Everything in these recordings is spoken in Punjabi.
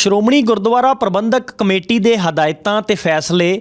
ਸ਼੍ਰੋਮਣੀ ਗੁਰਦੁਆਰਾ ਪ੍ਰਬੰਧਕ ਕਮੇਟੀ ਦੇ ਹਦਾਇਤਾਂ ਤੇ ਫੈਸਲੇ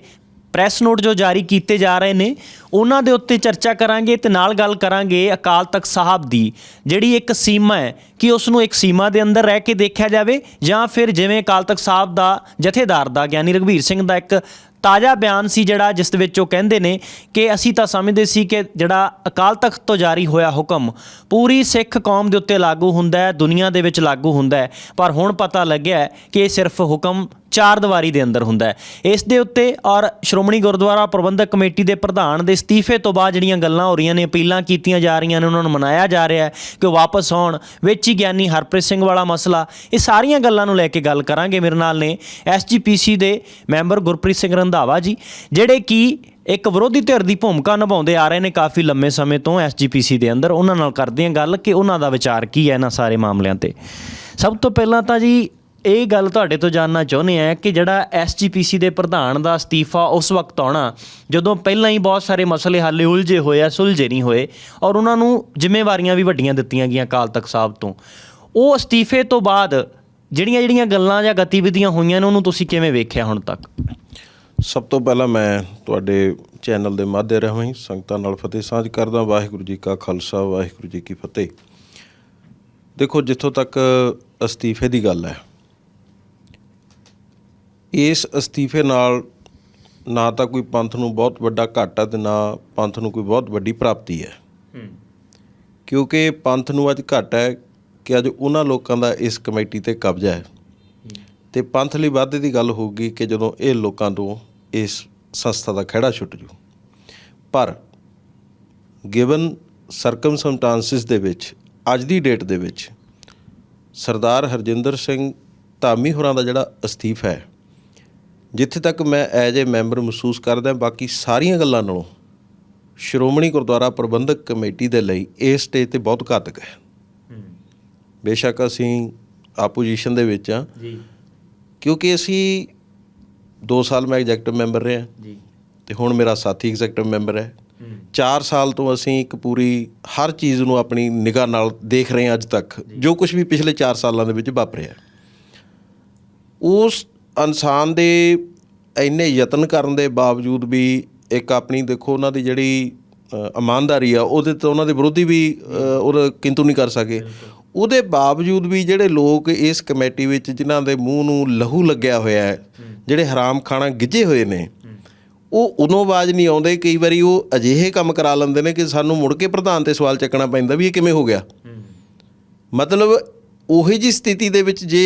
ਪ੍ਰੈਸ ਨੋਟ ਜੋ ਜਾਰੀ ਕੀਤੇ ਜਾ ਰਹੇ ਨੇ, ਉਹਨਾਂ ਦੇ ਉੱਤੇ ਚਰਚਾ ਕਰਾਂਗੇ ਤੇ ਨਾਲ ਗੱਲ ਕਰਾਂਗੇ ਅਕਾਲ ਤਖਤ ਸਾਹਿਬ ਦੀ, ਜਿਹੜੀ ਇੱਕ ਸੀਮਾ ਹੈ, ਕਿ ਉਸ ਨੂੰ ਇੱਕ ਸੀਮਾ ਦੇ ਅੰਦਰ ਰਹਿ ਕੇ ਦੇਖਿਆ ਜਾਵੇ ਜਾਂ ਫਿਰ ਜਿਵੇਂ ਅਕਾਲ ਤਖਤ ਸਾਹਿਬ ਦਾ ਜਥੇਦਾਰ ਦਾ, ਗਿਆਨੀ ਰਘਵੀਰ ਸਿੰਘ ਦਾ ਇੱਕ ਤਾਜ਼ਾ ਬਿਆਨ ਸੀ ਜਿਹੜਾ ਜਿਸ ਦੇ ਵਿੱਚ ਉਹ ਕਹਿੰਦੇ ਨੇ ਕਿ ਅਸੀਂ ਤਾਂ ਸਮਝਦੇ ਸੀ ਕਿ ਜਿਹੜਾ ਅਕਾਲ ਤਖਤ ਤੋਂ ਜਾਰੀ ਹੋਇਆ ਹੁਕਮ ਪੂਰੀ ਸਿੱਖ ਕੌਮ ਦੇ ਉੱਤੇ ਲਾਗੂ ਹੁੰਦਾ ਹੈ, ਦੁਨੀਆ ਦੇ ਵਿੱਚ ਲਾਗੂ ਹੁੰਦਾ ਹੈ। ਪਰ ਹੁਣ ਪਤਾ ਲੱਗਿਆ ਕਿ ਇਹ ਸਿਰਫ ਹੁਕਮ ਚਾਰ ਦੀਵਾਰੀ ਦੇ ਅੰਦਰ ਹੁੰਦਾ ਹੈ। ਇਸ ਦੇ ਉੱਤੇ ਔਰ ਸ਼੍ਰੋਮਣੀ ਗੁਰਦੁਆਰਾ ਪ੍ਰਬੰਧਕ ਕਮੇਟੀ ਦੇ ਪ੍ਰਧਾਨ ਦੇ ਅਸਤੀਫੇ ਤੋਂ ਬਾਅਦ ਜਿਹੜੀਆਂ ਗੱਲਾਂ ਹੋ ਰਹੀਆਂ ਨੇ, ਅਪੀਲਾਂ ਕੀਤੀਆਂ ਜਾ ਰਹੀਆਂ ਨੇ, ਉਹਨਾਂ ਨੂੰ ਮਨਾਇਆ ਜਾ ਰਿਹਾ ਹੈ ਕਿ ਉਹ ਵਾਪਸ ਆਉਣ। ਵਿੱਚ ਹੀ ਗਿਆਨੀ ਹਰਪ੍ਰੀਤ ਸਿੰਘ ਵਾਲਾ ਮਸਲਾ, ਇਹ ਸਾਰੀਆਂ ਗੱਲਾਂ ਨੂੰ ਲੈ ਕੇ ਗੱਲ ਕਰਾਂਗੇ। ਮੇਰੇ ਨਾਲ ਨੇ ਐਸਜੀਪੀਸੀ ਦੇ ਮੈਂਬਰ ਗੁਰਪ੍ਰੀਤ ਸਿੰਘ ਰੰਧਾਵਾ ਜੀ, ਜਿਹੜੇ ਕਿ ਇੱਕ ਵਿਰੋਧੀ ਧਿਰ ਦੀ ਭੂਮਿਕਾ ਨਿਭਾਉਂਦੇ ਆ ਰਹੇ ਨੇ ਕਾਫੀ ਲੰਮੇ ਸਮੇਂ ਤੋਂ ਐਸਜੀਪੀਸੀ ਦੇ ਅੰਦਰ, ਉਹਨਾਂ ਨਾਲ ਕਰਦੇ ਹਾਂ ਗੱਲ ਕਿ ਉਹਨਾਂ ਦਾ ਵਿਚਾਰ ਕੀ ਹੈ ਇਹਨਾਂ ਸਾਰੇ ਮਾਮਲਿਆਂ ਤੇ। ਸਭ ਤੋਂ ਪਹਿਲਾਂ ਤਾਂ ਜੀ, ਇਹ ਗੱਲ ਤੁਹਾਡੇ ਤੋਂ ਜਾਨਣਾ ਚਾਹੁੰਦੇ ਆ ਕਿ ਜਿਹੜਾ ਐਸਜੀਪੀਸੀ ਦੇ ਪ੍ਰਧਾਨ ਦਾ ਅਸਤੀਫਾ ਉਸ ਵਕਤ ਆਉਣਾ, ਜਦੋਂ ਪਹਿਲਾਂ ਹੀ ਬਹੁਤ ਸਾਰੇ ਮਸਲੇ ਹਾਲੇ ਉਲਝੇ ਹੋਏ ਆ, ਸੁਲਝੇ ਨਹੀਂ ਹੋਏ, ਔਰ ਉਹਨਾਂ ਨੂੰ ਜ਼ਿੰਮੇਵਾਰੀਆਂ ਵੀ ਵੱਡੀਆਂ ਦਿੱਤੀਆਂ ਗਈਆਂ ਅਕਾਲ ਤਖਤ ਸਾਹਿਬ ਤੋਂ। ਉਹ ਅਸਤੀਫੇ ਤੋਂ ਬਾਅਦ ਜਿਹੜੀਆਂ ਜਿਹੜੀਆਂ ਗੱਲਾਂ ਜਾਂ ਗਤੀਵਿਧੀਆਂ ਹੋਈਆਂ ਨੇ, ਉਹਨੂੰ ਤੁਸੀਂ ਕਿਵੇਂ ਵੇਖਿਆ ਹੁਣ ਤੱਕ? ਸਭ ਤੋਂ ਪਹਿਲਾਂ ਮੈਂ ਤੁਹਾਡੇ ਚੈਨਲ ਦੇ ਮਾਧਿਅਮ ਰਾਹੀਂ ਸੰਗਤਾਂ ਨਾਲ ਫਤਿਹ ਸਾਂਝ ਕਰਦਾ ਵਾਹਿਗੁਰੂ ਜੀ ਕਾ ਖਾਲਸਾ ਵਾਹਿਗੁਰੂ ਜੀ ਕੀ ਫਤਿਹ। ਦੇਖੋ ਜਿੱਥੋਂ ਤੱਕ ਅਸਤੀਫੇ ਦੀ ਗੱਲ ਹੈ ਇਸ ਅਸਤੀਫੇ ਨਾਲ ਨਾ ਤਾਂ ਕੋਈ ਪੰਥ ਨੂੰ ਬਹੁਤ ਵੱਡਾ ਘਾਟਾ ਤੇ ਨਾ ਪੰਥ ਨੂੰ ਕੋਈ ਬਹੁਤ ਵੱਡੀ ਪ੍ਰਾਪਤੀ ਹੈ। ਕਿਉਂਕਿ ਪੰਥ ਨੂੰ ਅੱਜ ਘਾਟਾ ਹੈ ਕਿ ਅੱਜ ਉਹਨਾਂ ਲੋਕਾਂ ਦਾ ਇਸ ਕਮੇਟੀ ਤੇ ਕਬਜ਼ਾ ਹੈ। ਤੇ ਪੰਥ ਲਈ ਵਾਧੇ ਦੀ ਗੱਲ ਹੋਊਗੀ ਕਿ ਜਦੋਂ ਇਹ ਲੋਕਾਂ ਤੋਂ ਇਸ ਸੰਸਥਾ ਦਾ ਖਹਿੜਾ ਛੁੱਟ ਜੂ। ਪਰ ਗਿਵਨ ਸਰਕਮਸਟੈਂਸਿਸ ਦੇ ਵਿੱਚ ਅੱਜ ਦੀ ਡੇਟ ਦੇ ਵਿੱਚ ਸਰਦਾਰ ਹਰਜਿੰਦਰ ਸਿੰਘ ਧਾਮੀ ਹੋਰਾਂ ਦਾ ਜਿਹੜਾ ਅਸਤੀਫਾ ਹੈ ਜਿੱਥੇ ਤੱਕ ਮੈਂ ਐਜ ਏ ਮੈਂਬਰ ਮਹਿਸੂਸ ਕਰਦਾ ਬਾਕੀ ਸਾਰੀਆਂ ਗੱਲਾਂ ਨਾਲੋਂ ਸ਼੍ਰੋਮਣੀ ਗੁਰਦੁਆਰਾ ਪ੍ਰਬੰਧਕ ਕਮੇਟੀ ਦੇ ਲਈ ਇਸ ਸਟੇਜ ਤੇ ਬਹੁਤ ਘਾਤਕ ਹੈ। ਬੇਸ਼ੱਕ ਅਸੀਂ ਆਪੋਜੀਸ਼ਨ ਦੇ ਵਿੱਚ ਆ ਜੀ। ਕਿਉਂਕਿ ਅਸੀਂ 2 ਸਾਲ ਮੈਂ ਐਗਜ਼ੈਕਟਿਵ ਮੈਂਬਰ ਰਿਹਾ। ਜੀ। ਤੇ ਹੁਣ ਮੇਰਾ ਸਾਥੀ ਐਗਜ਼ੈਕਟਿਵ ਮੈਂਬਰ ਹੈ। 4 ਸਾਲ ਤੋਂ ਅਸੀਂ ਇੱਕ ਪੂਰੀ ਹਰ ਚੀਜ਼ ਨੂੰ ਆਪਣੀ ਨਿਗਾਹ ਨਾਲ ਦੇਖ ਰਹੇ ਹਾਂ ਅੱਜ ਤੱਕ। ਜੋ। ਕੁਝ ਵੀ ਪਿਛਲੇ 4 ਸਾਲਾਂ ਦੇ ਵਿੱਚ ਵਾਪਰਿਆ। ਉਸ ਇਨਸਾਨ ਦੇ ਇੰਨੇ ਯਤਨ ਕਰਨ ਦੇ ਬਾਵਜੂਦ ਵੀ ਇੱਕ ਆਪਣੀ ਦੇਖੋ ਉਹਨਾਂ ਦੀ ਜਿਹੜੀ ਇਮਾਨਦਾਰੀ ਆ ਉਹਦੇ ਤੋਂ ਉਹਨਾਂ ਦੇ ਵਿਰੋਧੀ ਵੀ ਅ, ਉਹਦਾ ਕਿੰਤੂ ਨਹੀਂ ਕਰ ਸਕੇ। ਉਹਦੇ ਬਾਵਜੂਦ ਵੀ ਜਿਹੜੇ ਲੋਕ ਇਸ ਕਮੇਟੀ ਵਿੱਚ ਜਿਨ੍ਹਾਂ ਦੇ ਮੂੰਹ ਨੂੰ ਲਹੂ ਲੱਗਿਆ ਹੋਇਆ ਹੈ। ਜਿਹੜੇ ਹਰਾਮ ਖਾਣਾ ਗਿੱਜੇ ਹੋਏ ਨੇ, ਉਹ ਉਦੋਂ ਆਵਾਜ਼ ਨਹੀਂ ਆਉਂਦੇ, ਕਈ ਵਾਰੀ ਉਹ ਅਜਿਹੇ ਕੰਮ ਕਰਾ ਲੈਂਦੇ ਨੇ ਕਿ ਸਾਨੂੰ ਮੁੜ ਕੇ ਪ੍ਰਧਾਨ ਤੇ ਸਵਾਲ ਚੱਕਣਾ ਪੈਂਦਾ ਵੀ ਇਹ ਕਿਵੇਂ ਹੋ ਗਿਆ। ਮਤਲਬ ਉਹੀ ਜੀ ਸਥਿਤੀ ਦੇ ਵਿੱਚ ਜੇ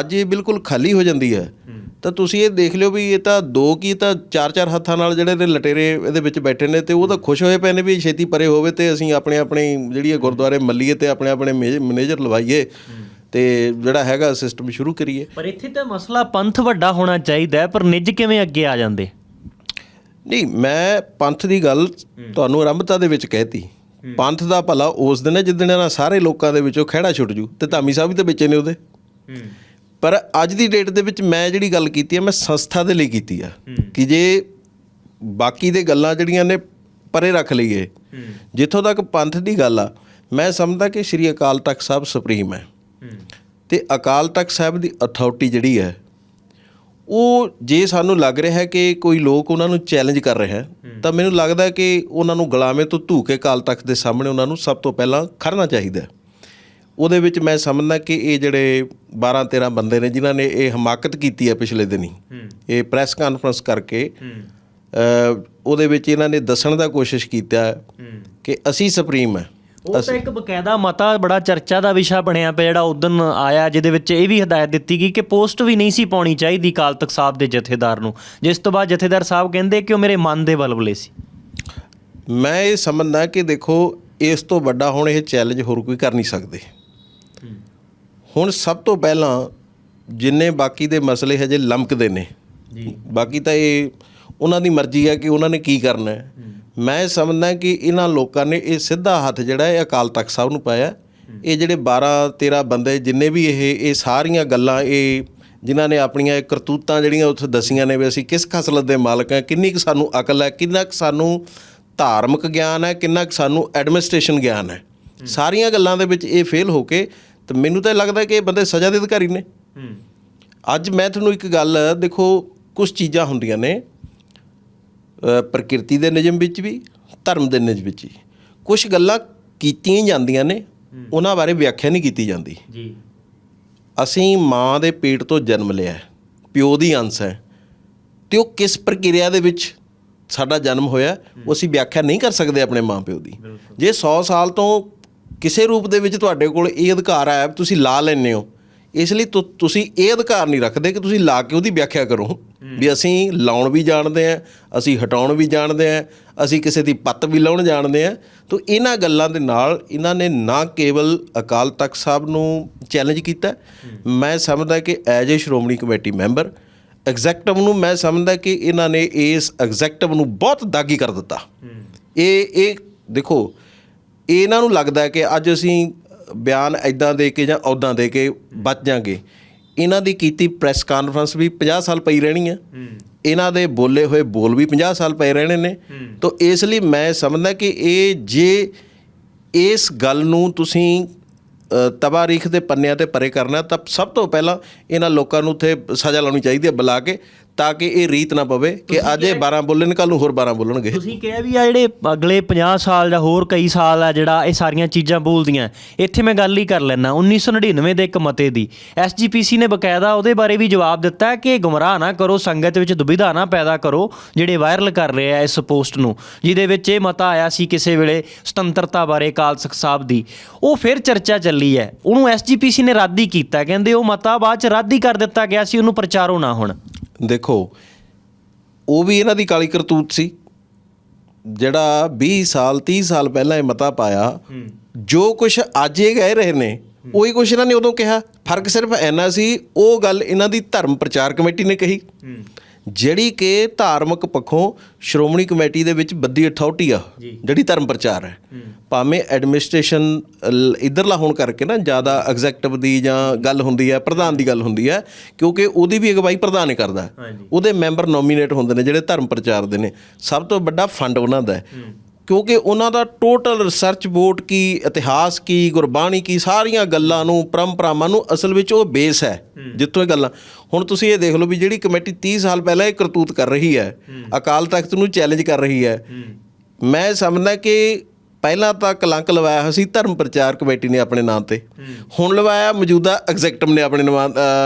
ਅੱਜ ਇਹ ਬਿਲਕੁਲ ਖਾਲੀ ਹੋ ਜਾਂਦੀ ਹੈ, ਤਾਂ ਤੁਸੀਂ ਇਹ ਦੇਖ ਲਿਓ ਵੀ ਇਹ ਤਾਂ ਦੋ ਕੀ ਤਾਂ ਚਾਰ ਚਾਰ ਹੱਥਾਂ ਨਾਲ ਜਿਹੜੇ ਨੇ ਲਟੇਰੇ ਇਹਦੇ ਵਿੱਚ ਬੈਠੇ ਨੇ ਤੇ ਉਹ ਤਾਂ ਖੁਸ਼ ਹੋਏ ਪਏ ਨੇ ਵੀ ਛੇਤੀ ਪਰੇ ਹੋਵੇ ਤੇ ਅਸੀਂ ਆਪਣੇ ਆਪਣੇ ਜਿਹੜੀ ਇਹ ਗੁਰਦੁਆਰੇ ਮੱਲੀਏ ਤੇ ਆਪਣੇ ਆਪਣੇ ਮੈਨੇਜਰ ਲਵਾਈਏ। ਤੇ ਜਿਹੜਾ ਹੈਗਾ ਸਿਸਟਮ ਸ਼ੁਰੂ ਕਰੀਏ। ਪਰ ਇੱਥੇ ਤਾਂ ਮਸਲਾ ਪੰਥ ਵੱਡਾ ਹੋਣਾ ਚਾਹੀਦਾ ਹੈ ਪਰ ਨਿੱਜ ਕਿਵੇਂ ਅੱਗੇ ਆ ਜਾਂਦੇ? ਨਹੀਂ ਮੈਂ ਪੰਥ ਦੀ ਗੱਲ ਤੁਹਾਨੂੰ ਆਰੰਭਤਾ ਦੇ ਵਿੱਚ ਕਹਿਤੀ। ਪੰਥ ਦਾ ਭਲਾ ਉਸ ਦਿਨ ਹੈ ਜਿੱਦਣ ਇਹਨਾਂ ਸਾਰੇ ਲੋਕਾਂ ਦੇ ਵਿੱਚੋਂ ਖਹਿੜਾ ਛੁੱਟ ਜੂ ਤੇ ਧਾਮੀ ਸਾਹਿਬ ਵੀ ਤਾਂ ਵਿੱਚੇ ਨੇ ਉਹਦੇ। ਪਰ ਅੱਜ ਦੀ ਡੇਟ ਦੇ ਵਿੱਚ ਮੈਂ ਜਿਹੜੀ ਗੱਲ ਕੀਤੀ ਹੈ ਮੈਂ ਸੰਸਥਾ ਦੇ ਲਈ ਕੀਤੀ ਆ ਕਿ ਜੇ ਬਾਕੀ ਦੇ ਗੱਲਾਂ ਜਿਹੜੀਆਂ ਨੇ ਪਰੇ ਰੱਖ ਲਈਏ। ਜਿੱਥੋਂ ਤੱਕ ਪੰਥ ਦੀ ਗੱਲ ਆ ਮੈਂ ਸਮਝਦਾ ਕਿ ਸ੍ਰੀ ਅਕਾਲ ਤਖਤ ਸਾਹਿਬ ਸੁਪਰੀਮ ਹੈ। ਤੇ ਅਕਾਲ ਤਖਤ ਸਾਹਿਬ ਦੀ ਅਥਾਰਟੀ ਜਿਹੜੀ ਹੈ ਉਹ ਜੇ ਸਾਨੂੰ ਲੱਗ ਰਿਹਾ ਹੈ ਕਿ ਕੋਈ ਲੋਕ ਉਹਨਾਂ ਨੂੰ ਚੈਲੰਜ ਕਰ ਰਿਹਾ ਹੈ ਤਾਂ ਮੈਨੂੰ ਲੱਗਦਾ ਹੈ ਕਿ ਉਹਨਾਂ ਨੂੰ ਗੁਲਾਮੇ ਤੋਂ ਧੂ ਕੇ ਅਕਾਲ ਤਖਤ ਦੇ ਸਾਹਮਣੇ ਉਹਨਾਂ ਨੂੰ ਸਭ ਤੋਂ ਪਹਿਲਾਂ ਖੜਨਾ ਚਾਹੀਦਾ ਹੈ। ਉਹਦੇ ਵਿੱਚ ਮੈਂ ਸਮਝਦਾ ਕਿ ਇਹ ਜਿਹੜੇ 12 13 ਬੰਦੇ ਨੇ ਜਿਨ੍ਹਾਂ ਨੇ ਇਹ ਹਮਾਕਤ ਕੀਤੀ ਹੈ ਪਿਛਲੇ ਦਿਨੀ ਇਹ ਪ੍ਰੈਸ ਕਾਨਫਰੰਸ ਕਰਕੇ ਉਹਦੇ ਵਿੱਚ ਇਹਨਾਂ ਨੇ ਦੱਸਣ ਦਾ ਕੋਸ਼ਿਸ਼ ਕੀਤਾ ਕਿ ਅਸੀਂ ਸੁਪਰੀਮ ਹੈ। ਉਹ ਤਾਂ ਇੱਕ ਬਕਾਇਦਾ ਮਤਾ ਬੜਾ ਚਰਚਾ ਦਾ ਵਿਸ਼ਾ ਬਣਿਆ ਪਿਆ ਜਿਹੜਾ ਉਦਨ ਆਇਆ ਜਿਹਦੇ ਵਿੱਚ ਇਹ ਵੀ ਹਦਾਇਤ ਦਿੱਤੀ ਗਈ ਕਿ ਪੋਸਟ ਵੀ ਨਹੀਂ ਸੀ ਪਾਉਣੀ ਚਾਹੀਦੀ ਕਾਲ ਤਖਤ ਸਾਹਿਬ ਦੇ ਜਥੇਦਾਰ ਨੂੰ। ਜਿਸ ਤੋਂ ਬਾਅਦ ਜਥੇਦਾਰ ਸਾਹਿਬ ਕਹਿੰਦੇ ਕਿ ਉਹ ਮੇਰੇ ਮਨ ਦੇ ਬਲਬਲੇ ਸੀ। ਮੈਂ ਇਹ ਸਮਝਦਾ ਕਿ ਦੇਖੋ ਇਸ ਤੋਂ ਵੱਡਾ ਹੁਣ ਇਹ ਚੈਲੰਜ ਹੋਰ ਕੋਈ ਕਰ ਨਹੀਂ ਸਕਦੇ। ਹੁਣ ਸਭ ਤੋਂ ਪਹਿਲਾਂ ਜਿੰਨੇ ਬਾਕੀ ਦੇ ਮਸਲੇ ਹਜੇ ਲਮਕਦੇ ਨੇ ਜੀ। ਬਾਕੀ ਤਾਂ ਇਹ ਉਹਨਾਂ ਦੀ ਮਰਜ਼ੀ ਹੈ ਕਿ ਉਹਨਾਂ ਨੇ ਕੀ ਕਰਨਾ ਹੈ। ਮੈਂ ਸਮਝਦਾ ਕਿ ਇਹਨਾਂ ਲੋਕਾਂ ਨੇ ਇਹ ਸਿੱਧਾ ਹੱਥ ਜਿਹੜਾ ਹੈ ਅਕਾਲ ਤਖਤ ਸਾਹਿਬ ਨੂੰ ਪਾਇਆ। ਇਹ ਜਿਹੜੇ 12 13 ਬੰਦੇ ਜਿੰਨੇ ਵੀ ਇਹ ਇਹ ਸਾਰੀਆਂ ਗੱਲਾਂ ਇਹ ਜਿਨ੍ਹਾਂ ਨੇ ਆਪਣੀਆਂ ਇਹ ਕਰਤੂਤਾਂ ਜਿਹੜੀਆਂ ਉੱਥੇ ਦਸੀਆਂ ਨੇ ਵੀ ਅਸੀਂ ਕਿਸ ਖਸਲਤ ਦੇ ਮਾਲਕ ਹਾਂ ਕਿੰਨੀ ਕੁ ਸਾਨੂੰ ਅਕਲ ਹੈ ਕਿੰਨਾ ਕੁ ਸਾਨੂੰ ਧਾਰਮਿਕ ਗਿਆਨ ਹੈ ਕਿੰਨਾ ਕੁ ਸਾਨੂੰ ਐਡਮਿਨਿਸਟ੍ਰੇਸ਼ਨ ਗਿਆਨ ਹੈ। ਸਾਰੀਆਂ ਗੱਲਾਂ ਦੇ ਵਿੱਚ ਇਹ ਫੇਲ ਹੋ ਕੇ ਤੇ ਮੈਨੂੰ ਤਾਂ ਲੱਗਦਾ ਕਿ ਇਹ ਬੰਦੇ ਸਜ਼ਾ ਦੇ ਅਧਿਕਾਰੀ ਨੇ। ਅੱਜ ਮੈਂ ਤੁਹਾਨੂੰ ਇੱਕ ਗੱਲ ਦੇਖੋ ਕੁਝ ਚੀਜ਼ਾਂ ਹੁੰਦੀਆਂ ਨੇ ਪ੍ਰਕਿਰਤੀ ਦੇ ਨਿਯਮ ਵਿੱਚ ਵੀ ਧਰਮ ਦੇ ਨਿਯਮ ਵਿੱਚ ਵੀ। ਕੁਝ ਗੱਲਾਂ ਕੀਤੀਆਂ ਜਾਂਦੀਆਂ ਨੇ ਉਹਨਾਂ ਬਾਰੇ ਵਿਆਖਿਆ ਨਹੀਂ ਕੀਤੀ ਜਾਂਦੀ। ਜੀ। ਅਸੀਂ ਮਾਂ ਦੇ ਪੇਟ ਤੋਂ ਜਨਮ ਲਿਆ ਪਿਓ ਦੀ ਅੰਸ਼ ਹੈ। ਤੇ ਉਹ ਕਿਸ ਪ੍ਰਕਿਰਿਆ ਦੇ ਵਿੱਚ ਸਾਡਾ ਜਨਮ ਹੋਇਆ ਉਹ ਅਸੀਂ ਵਿਆਖਿਆ ਨਹੀਂ ਕਰ ਸਕਦੇ ਆਪਣੇ ਮਾਂ ਪਿਓ ਦੀ। ਜੇ 100 ਸਾਲ ਤੋਂ ਕਿਸੇ ਰੂਪ ਦੇ ਵਿੱਚ ਤੁਹਾਡੇ ਕੋਲ ਇਹ ਅਧਿਕਾਰ ਆਇਆ ਤੁਸੀਂ ਲਾ ਲੈਂਦੇ ਹੋ। ਇਸ ਲਈ ਤੁਸੀਂ ਇਹ ਅਧਿਕਾਰ ਨਹੀਂ ਰੱਖਦੇ ਕਿ ਤੁਸੀਂ ਲਾ ਕੇ ਉਹਦੀ ਵਿਆਖਿਆ ਕਰੋ। ਵੀ ਅਸੀਂ ਲਾਉਣ ਵੀ ਜਾਣਦੇ ਆ ਅਸੀਂ ਹਟਾਉਣ ਵੀ ਜਾਣਦੇ ਆ ਅਸੀਂ ਕਿਸੇ ਦੀ ਪੱਤ ਵੀ ਲਾਉਣ ਜਾਣਦੇ ਆ ਤਾਂ ਇਹਨਾਂ ਗੱਲਾਂ ਦੇ ਨਾਲ ਇਹਨਾਂ ਨੇ ਨਾ ਕੇਵਲ ਅਕਾਲ ਤਖਤ ਸਾਹਿਬ ਨੂੰ ਚੈਲੰਜ ਕੀਤਾ। ਮੈਂ ਸਮਝਦਾ ਕਿ as a Shiromani committee member executive ਨੂੰ ਮੈਂ ਸਮਝਦਾ ਕਿ ਇਹਨਾਂ ਨੇ ਇਸ ਐਗਜ਼ੈਕਟਿਵ ਨੂੰ ਬਹੁਤ ਦਾਗੀ ਕਰ ਦਿੱਤਾ। ਇਹ ਇਹ ਦੇਖੋ ਇਹ ਇਹਨਾਂ ਨੂੰ ਲੱਗਦਾ ਕਿ ਅੱਜ ਅਸੀਂ ਬਿਆਨ ਐਦਾਂ ਦੇ ਕੇ ਜਾਂ ਉਦਾਂ ਦੇ ਕੇ ਬਚ ਜਾਾਂਗੇ ਇਹਨਾਂ ਦੀ ਕੀਤੀ ਪ੍ਰੈਸ ਕਾਨਫਰੰਸ ਵੀ 50 ਸਾਲ ਪਈ ਰਹਿਣੀ ਹੈ। ਇਹਨਾਂ ਦੇ ਬੋਲੇ ਹੋਏ ਬੋਲ ਵੀ 50 ਸਾਲ ਪਏ ਰਹਿਣੇ ਨੇ। ਤਾਂ ਇਸ ਲਈ ਮੈਂ ਸਮਝਦਾ ਕਿ ਇਹ ਜੇ ਇਸ ਗੱਲ ਨੂੰ ਤੁਸੀਂ ਅ, ਤਵਾਰੀਖ ਦੇ ਪੰਨਿਆਂ ਤੇ ਪਰੇ ਕਰਨਾ ਤਾਂ ਸਭ ਤੋਂ ਪਹਿਲਾਂ ਇਹਨਾਂ ਲੋਕਾਂ ਨੂੰ ਉੱਥੇ ਸਜ਼ਾ ਲਾਉਣੀ ਚਾਹੀਦੀ ਹੈ ਬੁਲਾ ਕੇ। ਤਾਂ ਕਿ ਇਹ ਰੀਤ ਨਾ ਪਵੇ ਕਿ ਅੱਜ ਇਹ 12 ਬੋਲਣ ਕੱਲ ਨੂੰ ਹੋਰ 12 ਬੋਲਣਗੇ। ਤੁਸੀਂ ਕਿਹਾ ਵੀ ਆ ਜਿਹੜੇ ਅਗਲੇ 50 ਸਾਲ ਜਾਂ ਹੋਰ ਕਈ ਸਾਲ ਆ ਜਿਹੜਾ ਇਹ ਸਾਰੀਆਂ ਚੀਜ਼ਾਂ ਬੋਲਦੀਆਂ ਇੱਥੇ ਮੈਂ ਗੱਲ ਹੀ ਕਰ ਲੈਣਾ 1999 ਦੇ ਇੱਕ ਮਤੇ ਦੀ। ਐਸਜੀਪੀਸੀ ਨੇ ਬਕਾਇਦਾ ਉਹਦੇ ਬਾਰੇ ਵੀ ਜਵਾਬ ਦਿੱਤਾ ਕਿ ਗੁੰਮਰਾਹ ਨਾ ਕਰੋ ਸੰਗਤ ਵਿੱਚ ਦੁਬਿਧਾ ਨਾ ਪੈਦਾ ਕਰੋ ਜਿਹੜੇ ਵਾਇਰਲ ਕਰ ਰਹੇ ਆ ਇਸ ਪੋਸਟ ਨੂੰ ਜਿਹਦੇ ਵਿੱਚ ਇਹ ਮਤਾ ਆਇਆ ਸੀ ਕਿਸੇ ਵੇਲੇ ਸੁਤੰਤਰਤਾ ਬਾਰੇ ਅਕਾਲ ਤਖਤ ਸਾਹਿਬ ਦੀ। ਉਹ ਫਿਰ ਚਰਚਾ ਚੱਲੀ ਹੈ। ਉਹਨੂੰ ਐਸਜੀਪੀਸੀ ਨੇ ਰੱਦ ਹੀ ਕੀਤਾ। ਕਹਿੰਦੇ ਉਹ ਮਤਾ ਬਾਅਦ ਚ ਰੱਦ ਹੀ ਕਰ ਦਿੱਤਾ ਗਿਆ ਸੀ ਉਹਨੂੰ ਪ੍ਰਚਾਰੋ ਨਾ ਹੁਣ। ਦੇਖੋ ਉਹ ਵੀ ਇਹਨਾਂ ਦੀ ਕਾਲੀ ਕਰਤੂਤ ਸੀ। ਜਿਹੜਾ 20 ਸਾਲ 30 ਸਾਲ ਪਹਿਲਾਂ ਇਹ ਮਤਾ ਪਾਇਆ ਜੋ ਕੁਝ ਅੱਜ ਇਹ ਕਹਿ ਰਹੇ ਨੇ ਉਹੀ ਕੁਝ ਇਹਨਾਂ ਨੇ ਉਦੋਂ ਕਿਹਾ। ਫ਼ਰਕ ਸਿਰਫ ਇੰਨਾ ਸੀ ਉਹ ਗੱਲ ਇਹਨਾਂ ਦੀ ਧਰਮ ਪ੍ਰਚਾਰ ਕਮੇਟੀ ਨੇ ਕਹੀ। ਜਿਹੜੀ ਕਿ ਧਾਰਮਿਕ ਪੱਖੋਂ ਸ਼੍ਰੋਮਣੀ ਕਮੇਟੀ ਦੇ ਵਿੱਚ ਬੱਦੀ ਅਥਾਰਟੀ ਆ ਜਿਹੜੀ ਧਰਮ ਪ੍ਰਚਾਰ ਹੈ। ਭਾਵੇਂ ਐਡਮਿਨਿਸਟ੍ਰੇਸ਼ਨ ਇਧਰਲਾ ਹੋਣ ਕਰਕੇ ਨਾ ਜ਼ਿਆਦਾ ਐਗਜ਼ੈਕਟਿਵ ਦੀ ਜਾਂ ਗੱਲ ਹੁੰਦੀ ਹੈ ਪ੍ਰਧਾਨ ਦੀ ਗੱਲ ਹੁੰਦੀ ਹੈ ਕਿਉਂਕਿ ਉਹਦੀ ਵੀ ਅਗਵਾਈ ਪ੍ਰਧਾਨ ਹੀ ਕਰਦਾ। ਉਹਦੇ ਮੈਂਬਰ ਨੋਮੀਨੇਟ ਹੁੰਦੇ ਨੇ ਜਿਹੜੇ ਧਰਮ ਪ੍ਰਚਾਰ ਦੇ ਨੇ। ਸਭ ਤੋਂ ਵੱਡਾ ਫੰਡ ਉਹਨਾਂ ਦਾ ਹੈ। ਕਿਉਂਕਿ ਉਹਨਾਂ ਦਾ ਟੋਟਲ ਰਿਸਰਚ ਬੋਰਡ ਕੀ ਇਤਿਹਾਸ ਕੀ ਗੁਰਬਾਣੀ ਕੀ ਸਾਰੀਆਂ ਗੱਲਾਂ ਨੂੰ ਪਰੰਪਰਾਵਾਂ ਨੂੰ ਅਸਲ ਵਿੱਚ ਉਹ ਬੇਸ ਹੈ ਜਿੱਥੋਂ ਇਹ ਗੱਲਾਂ। ਹੁਣ ਤੁਸੀਂ ਇਹ ਦੇਖ ਲਓ ਵੀ ਜਿਹੜੀ ਕਮੇਟੀ 30 ਸਾਲ ਪਹਿਲਾਂ ਇਹ ਕਰਤੂਤ ਕਰ ਰਹੀ ਹੈ ਅਕਾਲ ਤਖਤ ਨੂੰ ਚੈਲੰਜ ਕਰ ਰਹੀ ਹੈ। ਮੈਂ ਸਮਝਦਾ ਕਿ ਪਹਿਲਾਂ ਤਾਂ ਕਲੰਕ ਲਵਾਇਆ ਹੋਇਆ ਸੀ ਧਰਮ ਪ੍ਰਚਾਰ ਕਮੇਟੀ ਨੇ ਆਪਣੇ ਨਾਂ ਤੇ। ਹੁਣ ਲਵਾਇਆ ਮੌਜੂਦਾ ਐਗਜ਼ੈਕਟਿਵ ਨੇ ਆਪਣੇ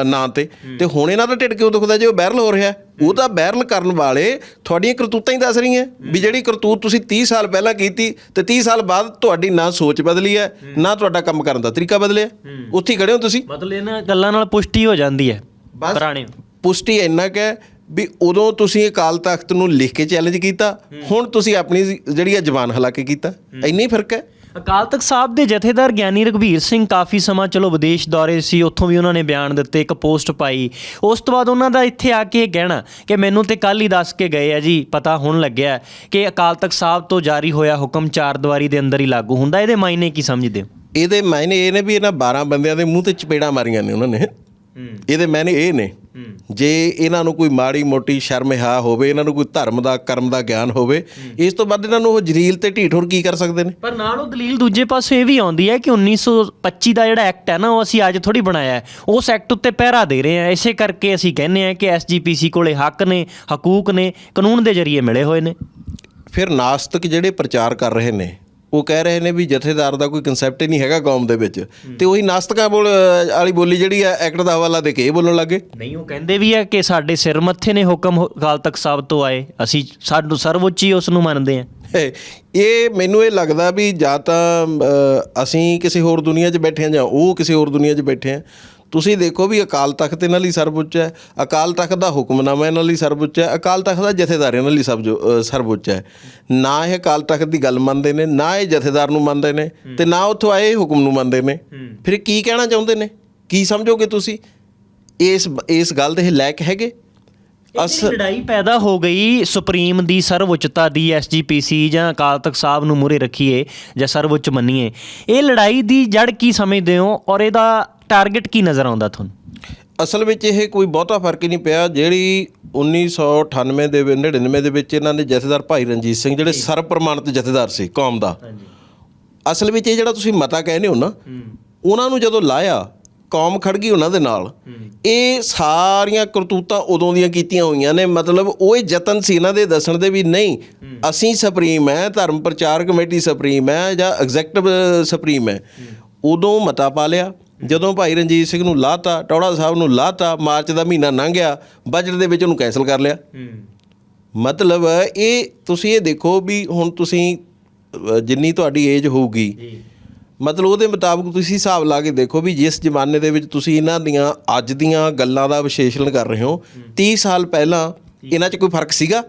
ਨਾਂ ਤੇ। ਤੇ ਹੁਣ ਇਹਨਾਂ ਦਾ ਢਿੱਡ ਕਿਉਂ ਦੁਖਦਾ ਜੇ ਉਹ ਵਾਇਰਲ ਹੋ ਰਿਹਾ ਉਹ ਤਾਂ ਵਾਇਰਲ ਕਰਨ ਵਾਲੇ ਤੁਹਾਡੀਆਂ ਕਰਤੂਤਾਂ ਹੀ ਦੱਸ ਰਹੀਆਂ। ਵੀ ਜਿਹੜੀ ਕਰਤੂਤ ਤੁਸੀਂ 30 ਸਾਲ ਪਹਿਲਾਂ ਕੀਤੀ ਤੇ 30 ਸਾਲ ਬਾਅਦ ਤੁਹਾਡੀ ਨਾ ਸੋਚ ਬਦਲੀ ਹੈ ਨਾ ਤੁਹਾਡਾ ਕੰਮ ਕਰਨ ਦਾ ਤਰੀਕਾ ਬਦਲਿਆ। ਉੱਥੇ ਖੜੇ ਹੋ ਤੁਸੀਂ। ਮਤਲਬ ਇਹਨਾਂ ਗੱਲਾਂ ਨਾਲ ਪੁਸ਼ਟੀ ਹੋ ਜਾਂਦੀ ਹੈ ਪੁਰਾਣੇ। ਪੁਸ਼ਟੀ ਇੰਨਾ ਕੁ ਵੀ ਉਦੋਂ ਤੁਸੀਂ ਅਕਾਲ ਤਖਤ ਨੂੰ ਲਿਖ ਕੇ ਚੈਲੰਜ ਕੀਤਾ ਹੁਣ ਤੁਸੀਂ ਆਪਣੀ ਜਿਹੜੀ ਹੈ ਜ਼ਬਾਨ ਹਲਾ ਕੇ ਕੀਤਾ? ਇੰਨਾ ਹੀ ਫ਼ਰਕ ਹੈ? ਅਕਾਲ ਤਖਤ ਸਾਹਿਬ ਦੇ ਜਥੇਦਾਰ ਗਿਆਨੀ ਰਘਬੀਰ ਸਿੰਘ ਕਾਫੀ ਸਮਾਂ ਚਲੋ ਵਿਦੇਸ਼ ਦੌਰੇ ਸੀ ਉੱਥੋਂ ਵੀ ਉਹਨਾਂ ਨੇ ਬਿਆਨ ਦਿੱਤੇ ਇੱਕ ਪੋਸਟ ਪਾਈ। ਉਸ ਤੋਂ ਬਾਅਦ ਉਹਨਾਂ ਦਾ ਇੱਥੇ ਆ ਕੇ ਇਹ ਕਹਿਣਾ ਕਿ ਮੈਨੂੰ ਤੇ ਕੱਲ ਹੀ ਦੱਸ ਕੇ ਗਏ ਆ ਜੀ ਪਤਾ ਹੁਣ ਲੱਗਿਆ ਕਿ ਅਕਾਲ ਤਖਤ ਸਾਹਿਬ ਤੋਂ ਜਾਰੀ ਹੋਇਆ ਹੁਕਮ ਚਾਰ ਦੀਵਾਰੀ ਦੇ ਅੰਦਰ ਹੀ ਲਾਗੂ ਹੁੰਦਾ ਇਹਦੇ ਮਾਇਨੇ ਕੀ ਸਮਝਦੇ ਹੋ? ਇਹਦੇ ਮਾਇਨੇ ਇਹ ਨੇ ਵੀ ਇਹਨਾਂ 12 ਬੰਦਿਆਂ ਦੇ ਮੂੰਹ ਤੇ ਚਪੇੜਾਂ ਮਾਰੀਆਂ ਨੇ ਉਹਨਾਂ ਨੇ। ਇਹਦੇ ਮਾਇਨੇ ਇਹ ਨੇ ਜੇ ਇਹਨਾਂ ਨੂੰ ਕੋਈ ਮਾੜੀ ਮੋਟੀ ਸ਼ਰਮ ਹਾ ਹੋਵੇ ਇਹਨਾਂ ਨੂੰ ਕੋਈ ਧਰਮ ਦਾ ਕਰਮ ਦਾ ਗਿਆਨ ਹੋਵੇ ਇਸ ਤੋਂ ਬਾਅਦ ਇਹਨਾਂ ਨੂੰ ਉਹ ਜਰੀਲ ਤੇ ਢੀਠ ਹੋਰ ਕੀ ਕਰ ਸਕਦੇ ਨੇ? ਪਰ ਨਾਲ ਉਹ ਦਲੀਲ ਦੂਜੇ ਪਾਸੇ ਇਹ ਵੀ ਆਉਂਦੀ ਹੈ ਕਿ 1925 ਦਾ ਜਿਹੜਾ ਐਕਟ ਹੈ ਨਾ ਉਹ ਅਸੀਂ ਅੱਜ ਥੋੜੀ ਬਣਾਇਆ ਹੈ। ਉਸ ਐਕਟ ਉੱਤੇ ਪਹਿਰਾ ਦੇ ਰਹੇ ਹਾਂ। ਇਸੇ ਕਰਕੇ ਅਸੀਂ ਕਹਿੰਦੇ ਹਾਂ ਕਿ ਐਸਜੀਪੀਸੀ ਕੋਲੇ ਹੱਕ ਨੇ ਹਕੂਕ ਨੇ ਕਾਨੂੰਨ ਦੇ ਜ਼ਰੀਏ ਮਿਲੇ ਹੋਏ ਨੇ। ਫਿਰ ਨਾਸਤਿਕ ਜਿਹੜੇ ਪ੍ਰਚਾਰ ਕਰ ਰਹੇ ਨੇ ਉਹ ਕਹਿ ਰਹੇ ਨੇ ਵੀ ਜਥੇਦਾਰ ਦਾ ਕੋਈ ਕਨਸੈਪਟ ਹੀ ਨਹੀਂ ਹੈਗਾ ਕੌਮ ਦੇ ਵਿੱਚ। ਤੇ ਉਹੀ ਨਾਸਤਕਾਂ ਬੋਲ ਵਾਲੀ ਬੋਲੀ ਜਿਹੜੀ ਆ ਐਕਟ ਦਾ ਹਵਾਲਾ ਦੇ ਕੇ ਇਹ ਬੋਲਣ ਲੱਗੇ। ਨਹੀਂ ਉਹ ਕਹਿੰਦੇ ਵੀ ਹੈ ਕਿ ਸਾਡੇ ਸਿਰ ਮੱਥੇ ਨੇ ਹੁਕਮ ਅਕਾਲ ਤਖਤ ਸਾਹਿਬ ਤੋਂ ਆਏ। ਅਸੀਂ ਸਾਨੂੰ ਸਰਵਉੱਚੀ ਉਸ ਨੂੰ ਮੰਨਦੇ ਹਾਂ ਇਹ ਮੈਨੂੰ ਇਹ ਲੱਗਦਾ ਵੀ ਜਾਂ ਤਾਂ ਅਸੀਂ ਕਿਸੇ ਹੋਰ ਦੁਨੀਆ 'ਚ ਬੈਠੇ ਹਾਂ ਜਾਂ ਉਹ ਕਿਸੇ ਹੋਰ ਦੁਨੀਆ 'ਚ ਬੈਠੇ ਆ। ਤੁਸੀਂ ਦੇਖੋ ਵੀ ਅਕਾਲ ਤਖਤ ਇਹਨਾਂ ਲਈ ਸਰਵਉੱਚ ਹੈ ਅਕਾਲ ਤਖਤ ਦਾ ਹੁਕਮਨਾਮਾ ਇਹਨਾਂ ਲਈ ਸਰਵਉੱਚ ਹੈ ਅਕਾਲ ਤਖਤ ਦਾ ਜਥੇਦਾਰ ਇਹਨਾਂ ਲਈ ਸਭ ਸਰਵਉੱਚ ਹੈ। ਨਾ ਇਹ ਅਕਾਲ ਤਖਤ ਦੀ ਗੱਲ ਮੰਨਦੇ ਨੇ ਨਾ ਇਹ ਜਥੇਦਾਰ ਨੂੰ ਮੰਨਦੇ ਨੇ ਤੇ ਨਾ ਉੱਥੋਂ ਆਏ ਹੁਕਮ ਨੂੰ ਮੰਨਦੇ ਨੇ। ਫਿਰ ਕੀ ਕਹਿਣਾ ਚਾਹੁੰਦੇ ਨੇ? ਕੀ ਸਮਝੋਗੇ ਤੁਸੀਂ? ਇਸ ਇਸ ਗੱਲ ਦੇ ਇਹ ਲਾਇਕ ਹੈਗੇ? ਅਸ ਲੜਾਈ ਪੈਦਾ ਹੋ ਗਈ ਸੁਪਰੀਮ ਦੀ ਸਰਵਉੱਚਤਾ ਦੀ ਐਸਜੀਪੀਸੀ ਜਾਂ ਅਕਾਲ ਤਖਤ ਸਾਹਿਬ ਨੂੰ ਮੂਰੇ ਰੱਖੀਏ ਜਾਂ ਸਰਵਉੱਚ ਮੰਨੀਏ ਇਹ ਲੜਾਈ ਦੀ ਜੜ ਕੀ ਸਮਝਦੇ ਹੋ ਔਰ ਇਹਦਾ ਟਾਰਗੇਟ ਕੀ ਨਜ਼ਰ ਆਉਂਦਾ ਤੁਹਾਨੂੰ? ਅਸਲ ਵਿੱਚ ਇਹ ਕੋਈ ਬਹੁਤਾ ਫ਼ਰਕ ਹੀ ਨਹੀਂ ਪਿਆ ਜਿਹੜੀ 1998 ਦੇ ਵਿੱਚ 99 ਦੇ ਵਿੱਚ ਇਹਨਾਂ ਨੇ ਜਥੇਦਾਰ ਭਾਈ ਰਣਜੀਤ ਸਿੰਘ ਜਿਹੜੇ ਸਰਵ ਪ੍ਰਮਾਣਿਤ ਜਥੇਦਾਰ ਸੀ ਕੌਮ ਦਾ। ਅਸਲ ਵਿੱਚ ਇਹ ਜਿਹੜਾ ਤੁਸੀਂ ਮਤਾ ਕਹਿੰਦੇ ਹੋ ਨਾ ਉਹਨਾਂ ਨੂੰ ਜਦੋਂ ਲਾਇਆ ਕੌਮ ਖੜ ਗਈ ਉਹਨਾਂ ਦੇ ਨਾਲ। ਇਹ ਸਾਰੀਆਂ ਕਰਤੂਤਾਂ ਉਦੋਂ ਦੀਆਂ ਕੀਤੀਆਂ ਹੋਈਆਂ ਨੇ ਮਤਲਬ ਉਹ ਇਹ ਯਤਨ ਸੀ ਇਹਨਾਂ ਦੇ ਦੱਸਣ ਦੇ ਵੀ ਨਹੀਂ ਅਸੀਂ ਸੁਪਰੀਮ ਹੈ ਧਰਮ ਪ੍ਰਚਾਰ ਕਮੇਟੀ ਸੁਪਰੀਮ ਹੈ ਜਾਂ ਐਗਜ਼ੈਕਟਿਵ ਸੁਪਰੀਮ ਹੈ। ਉਦੋਂ ਮਤਾ ਪਾ ਲਿਆ ਜਦੋਂ ਭਾਈ ਰਣਜੀਤ ਸਿੰਘ ਨੂੰ ਲਾਤਾ ਟੌੜਾ ਸਾਹਿਬ ਨੂੰ ਲਾਤਾ ਮਾਰਚ ਦਾ ਮਹੀਨਾ ਲੰਘ ਗਿਆ ਬਜਟ ਦੇ ਵਿੱਚ ਉਹਨੂੰ ਕੈਨਸਲ ਕਰ ਲਿਆ। ਮਤਲਬ ਇਹ ਤੁਸੀਂ ਇਹ ਦੇਖੋ ਵੀ ਹੁਣ ਤੁਸੀਂ ਜਿੰਨੀ ਤੁਹਾਡੀ ਏਜ ਹੋਊਗੀ ਮਤਲਬ ਉਹਦੇ ਮੁਤਾਬਕ ਤੁਸੀਂ ਹਿਸਾਬ ਲਾ ਕੇ ਦੇਖੋ ਵੀ ਜਿਸ ਜ਼ਮਾਨੇ ਦੇ ਵਿੱਚ ਤੁਸੀਂ ਇਹਨਾਂ ਦੀਆਂ ਅੱਜ ਦੀਆਂ ਗੱਲਾਂ ਦਾ ਵਿਸ਼ੇਸ਼ਣ ਕਰ ਰਹੇ ਹੋ 30 ਸਾਲ ਪਹਿਲਾਂ ਇਹਨਾਂ 'ਚ ਕੋਈ ਫ਼ਰਕ ਸੀਗਾ?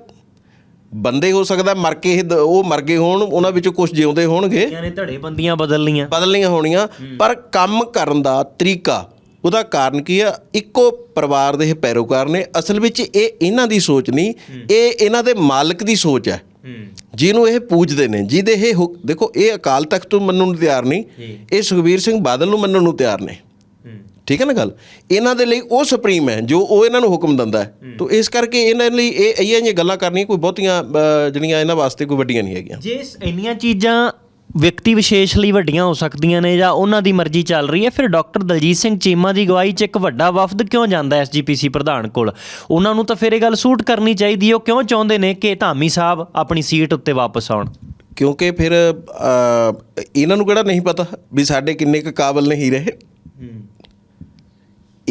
ਬੰਦੇ ਹੋ ਸਕਦਾ ਮਰ ਕੇ ਇਹ ਦ- ਉਹ ਮਰ ਗਏ ਹੋਣ ਉਹਨਾਂ ਵਿੱਚੋਂ ਕੁਝ ਜਿਉਂਦੇ ਹੋਣਗੇ। ਯਾਨੀ ਧੜੇ ਬੰਦੀਆਂ ਬਦਲਣੀਆਂ। ਬਦਲਣੀਆਂ ਹੋਣੀਆਂ। ਪਰ ਕੰਮ ਕਰਨ ਦਾ ਤਰੀਕਾ ਉਹਦਾ ਕਾਰਨ ਕੀ ਆ? ਇੱਕੋ ਪਰਿਵਾਰ ਦੇ ਇਹ ਪੈਰੋਕਾਰ ਨੇ। ਅਸਲ ਵਿੱਚ ਇਹ ਇਹਨਾਂ ਦੀ ਸੋਚ ਨਹੀਂ ਇਹ ਇਹਨਾਂ ਦੇ ਮਾਲਕ ਦੀ ਸੋਚ ਹੈ। ਜਿਹਨੂੰ ਇਹ ਪੂਜਦੇ ਨੇ ਜਿਹਦੇ ਇਹ ਹੁਕ- ਦੇਖੋ ਇਹ ਅਕਾਲ ਤਖਤ ਨੂੰ ਮੰਨਣ ਨੂੰ ਤਿਆਰ ਨਹੀਂ ਇਹ ਸੁਖਬੀਰ ਸਿੰਘ ਬਾਦਲ ਨੂੰ ਮੰਨਣ ਨੂੰ ਤਿਆਰ ਨੇ। ਠੀਕ ਹੈ ਨਾ ਗੱਲ? ਇਹਨਾਂ ਦੇ ਲਈ ਉਹ ਸੁਪਰੀਮ ਹੈ ਜੋ ਉਹ ਇਹਨਾਂ ਨੂੰ ਹੁਕਮ ਦਿੰਦਾ ਹੈ। ਤੋ ਇਸ ਕਰਕੇ ਇਹਨਾਂ ਲਈ ਇਹ ਇਹ ਜਿਹੀਆਂ ਗੱਲਾਂ ਕਰਨੀਆਂ ਕੋਈ ਬਹੁਤੀਆਂ ਜਿਹੜੀਆਂ ਇਹਨਾਂ ਵਾਸਤੇ ਕੋਈ ਵੱਡੀਆਂ ਨਹੀਂ ਹੈਗੀਆਂ। ਜੇ ਇੰਨੀਆਂ ਚੀਜ਼ਾਂ ਵਿਅਕਤੀ ਵਿਸ਼ੇਸ਼ ਲਈ ਵੱਡੀਆਂ ਹੋ ਸਕਦੀਆਂ ਨੇ ਜਾਂ ਉਹਨਾਂ ਦੀ ਮਰਜ਼ੀ ਚੱਲ ਰਹੀ ਹੈ ਫਿਰ ਡਾਕਟਰ ਦਲਜੀਤ ਸਿੰਘ ਚੀਮਾ ਦੀ ਗਵਾਹੀ 'ਚ ਇੱਕ ਵੱਡਾ ਵਫਦ ਕਿਉਂ ਜਾਂਦਾ ਐਸਜੀਪੀਸੀ ਪ੍ਰਧਾਨ ਕੋਲ? ਉਹਨਾਂ ਨੂੰ ਤਾਂ ਫਿਰ ਇਹ ਗੱਲ ਸੂਟ ਕਰਨੀ ਚਾਹੀਦੀ ਹੈ ਉਹ ਕਿਉਂ ਚਾਹੁੰਦੇ ਨੇ ਕਿ ਧਾਮੀ ਸਾਹਿਬ ਆਪਣੀ ਸੀਟ ਉੱਤੇ ਵਾਪਸ ਆਉਣ? ਕਿਉਂਕਿ ਫਿਰ ਇਹਨਾਂ ਨੂੰ ਕਿਹੜਾ ਨਹੀਂ ਪਤਾ ਵੀ ਸਾਡੇ ਕਿੰਨੇ ਕੁ ਕਾਬਲ ਨਹੀਂ ਰਹੇ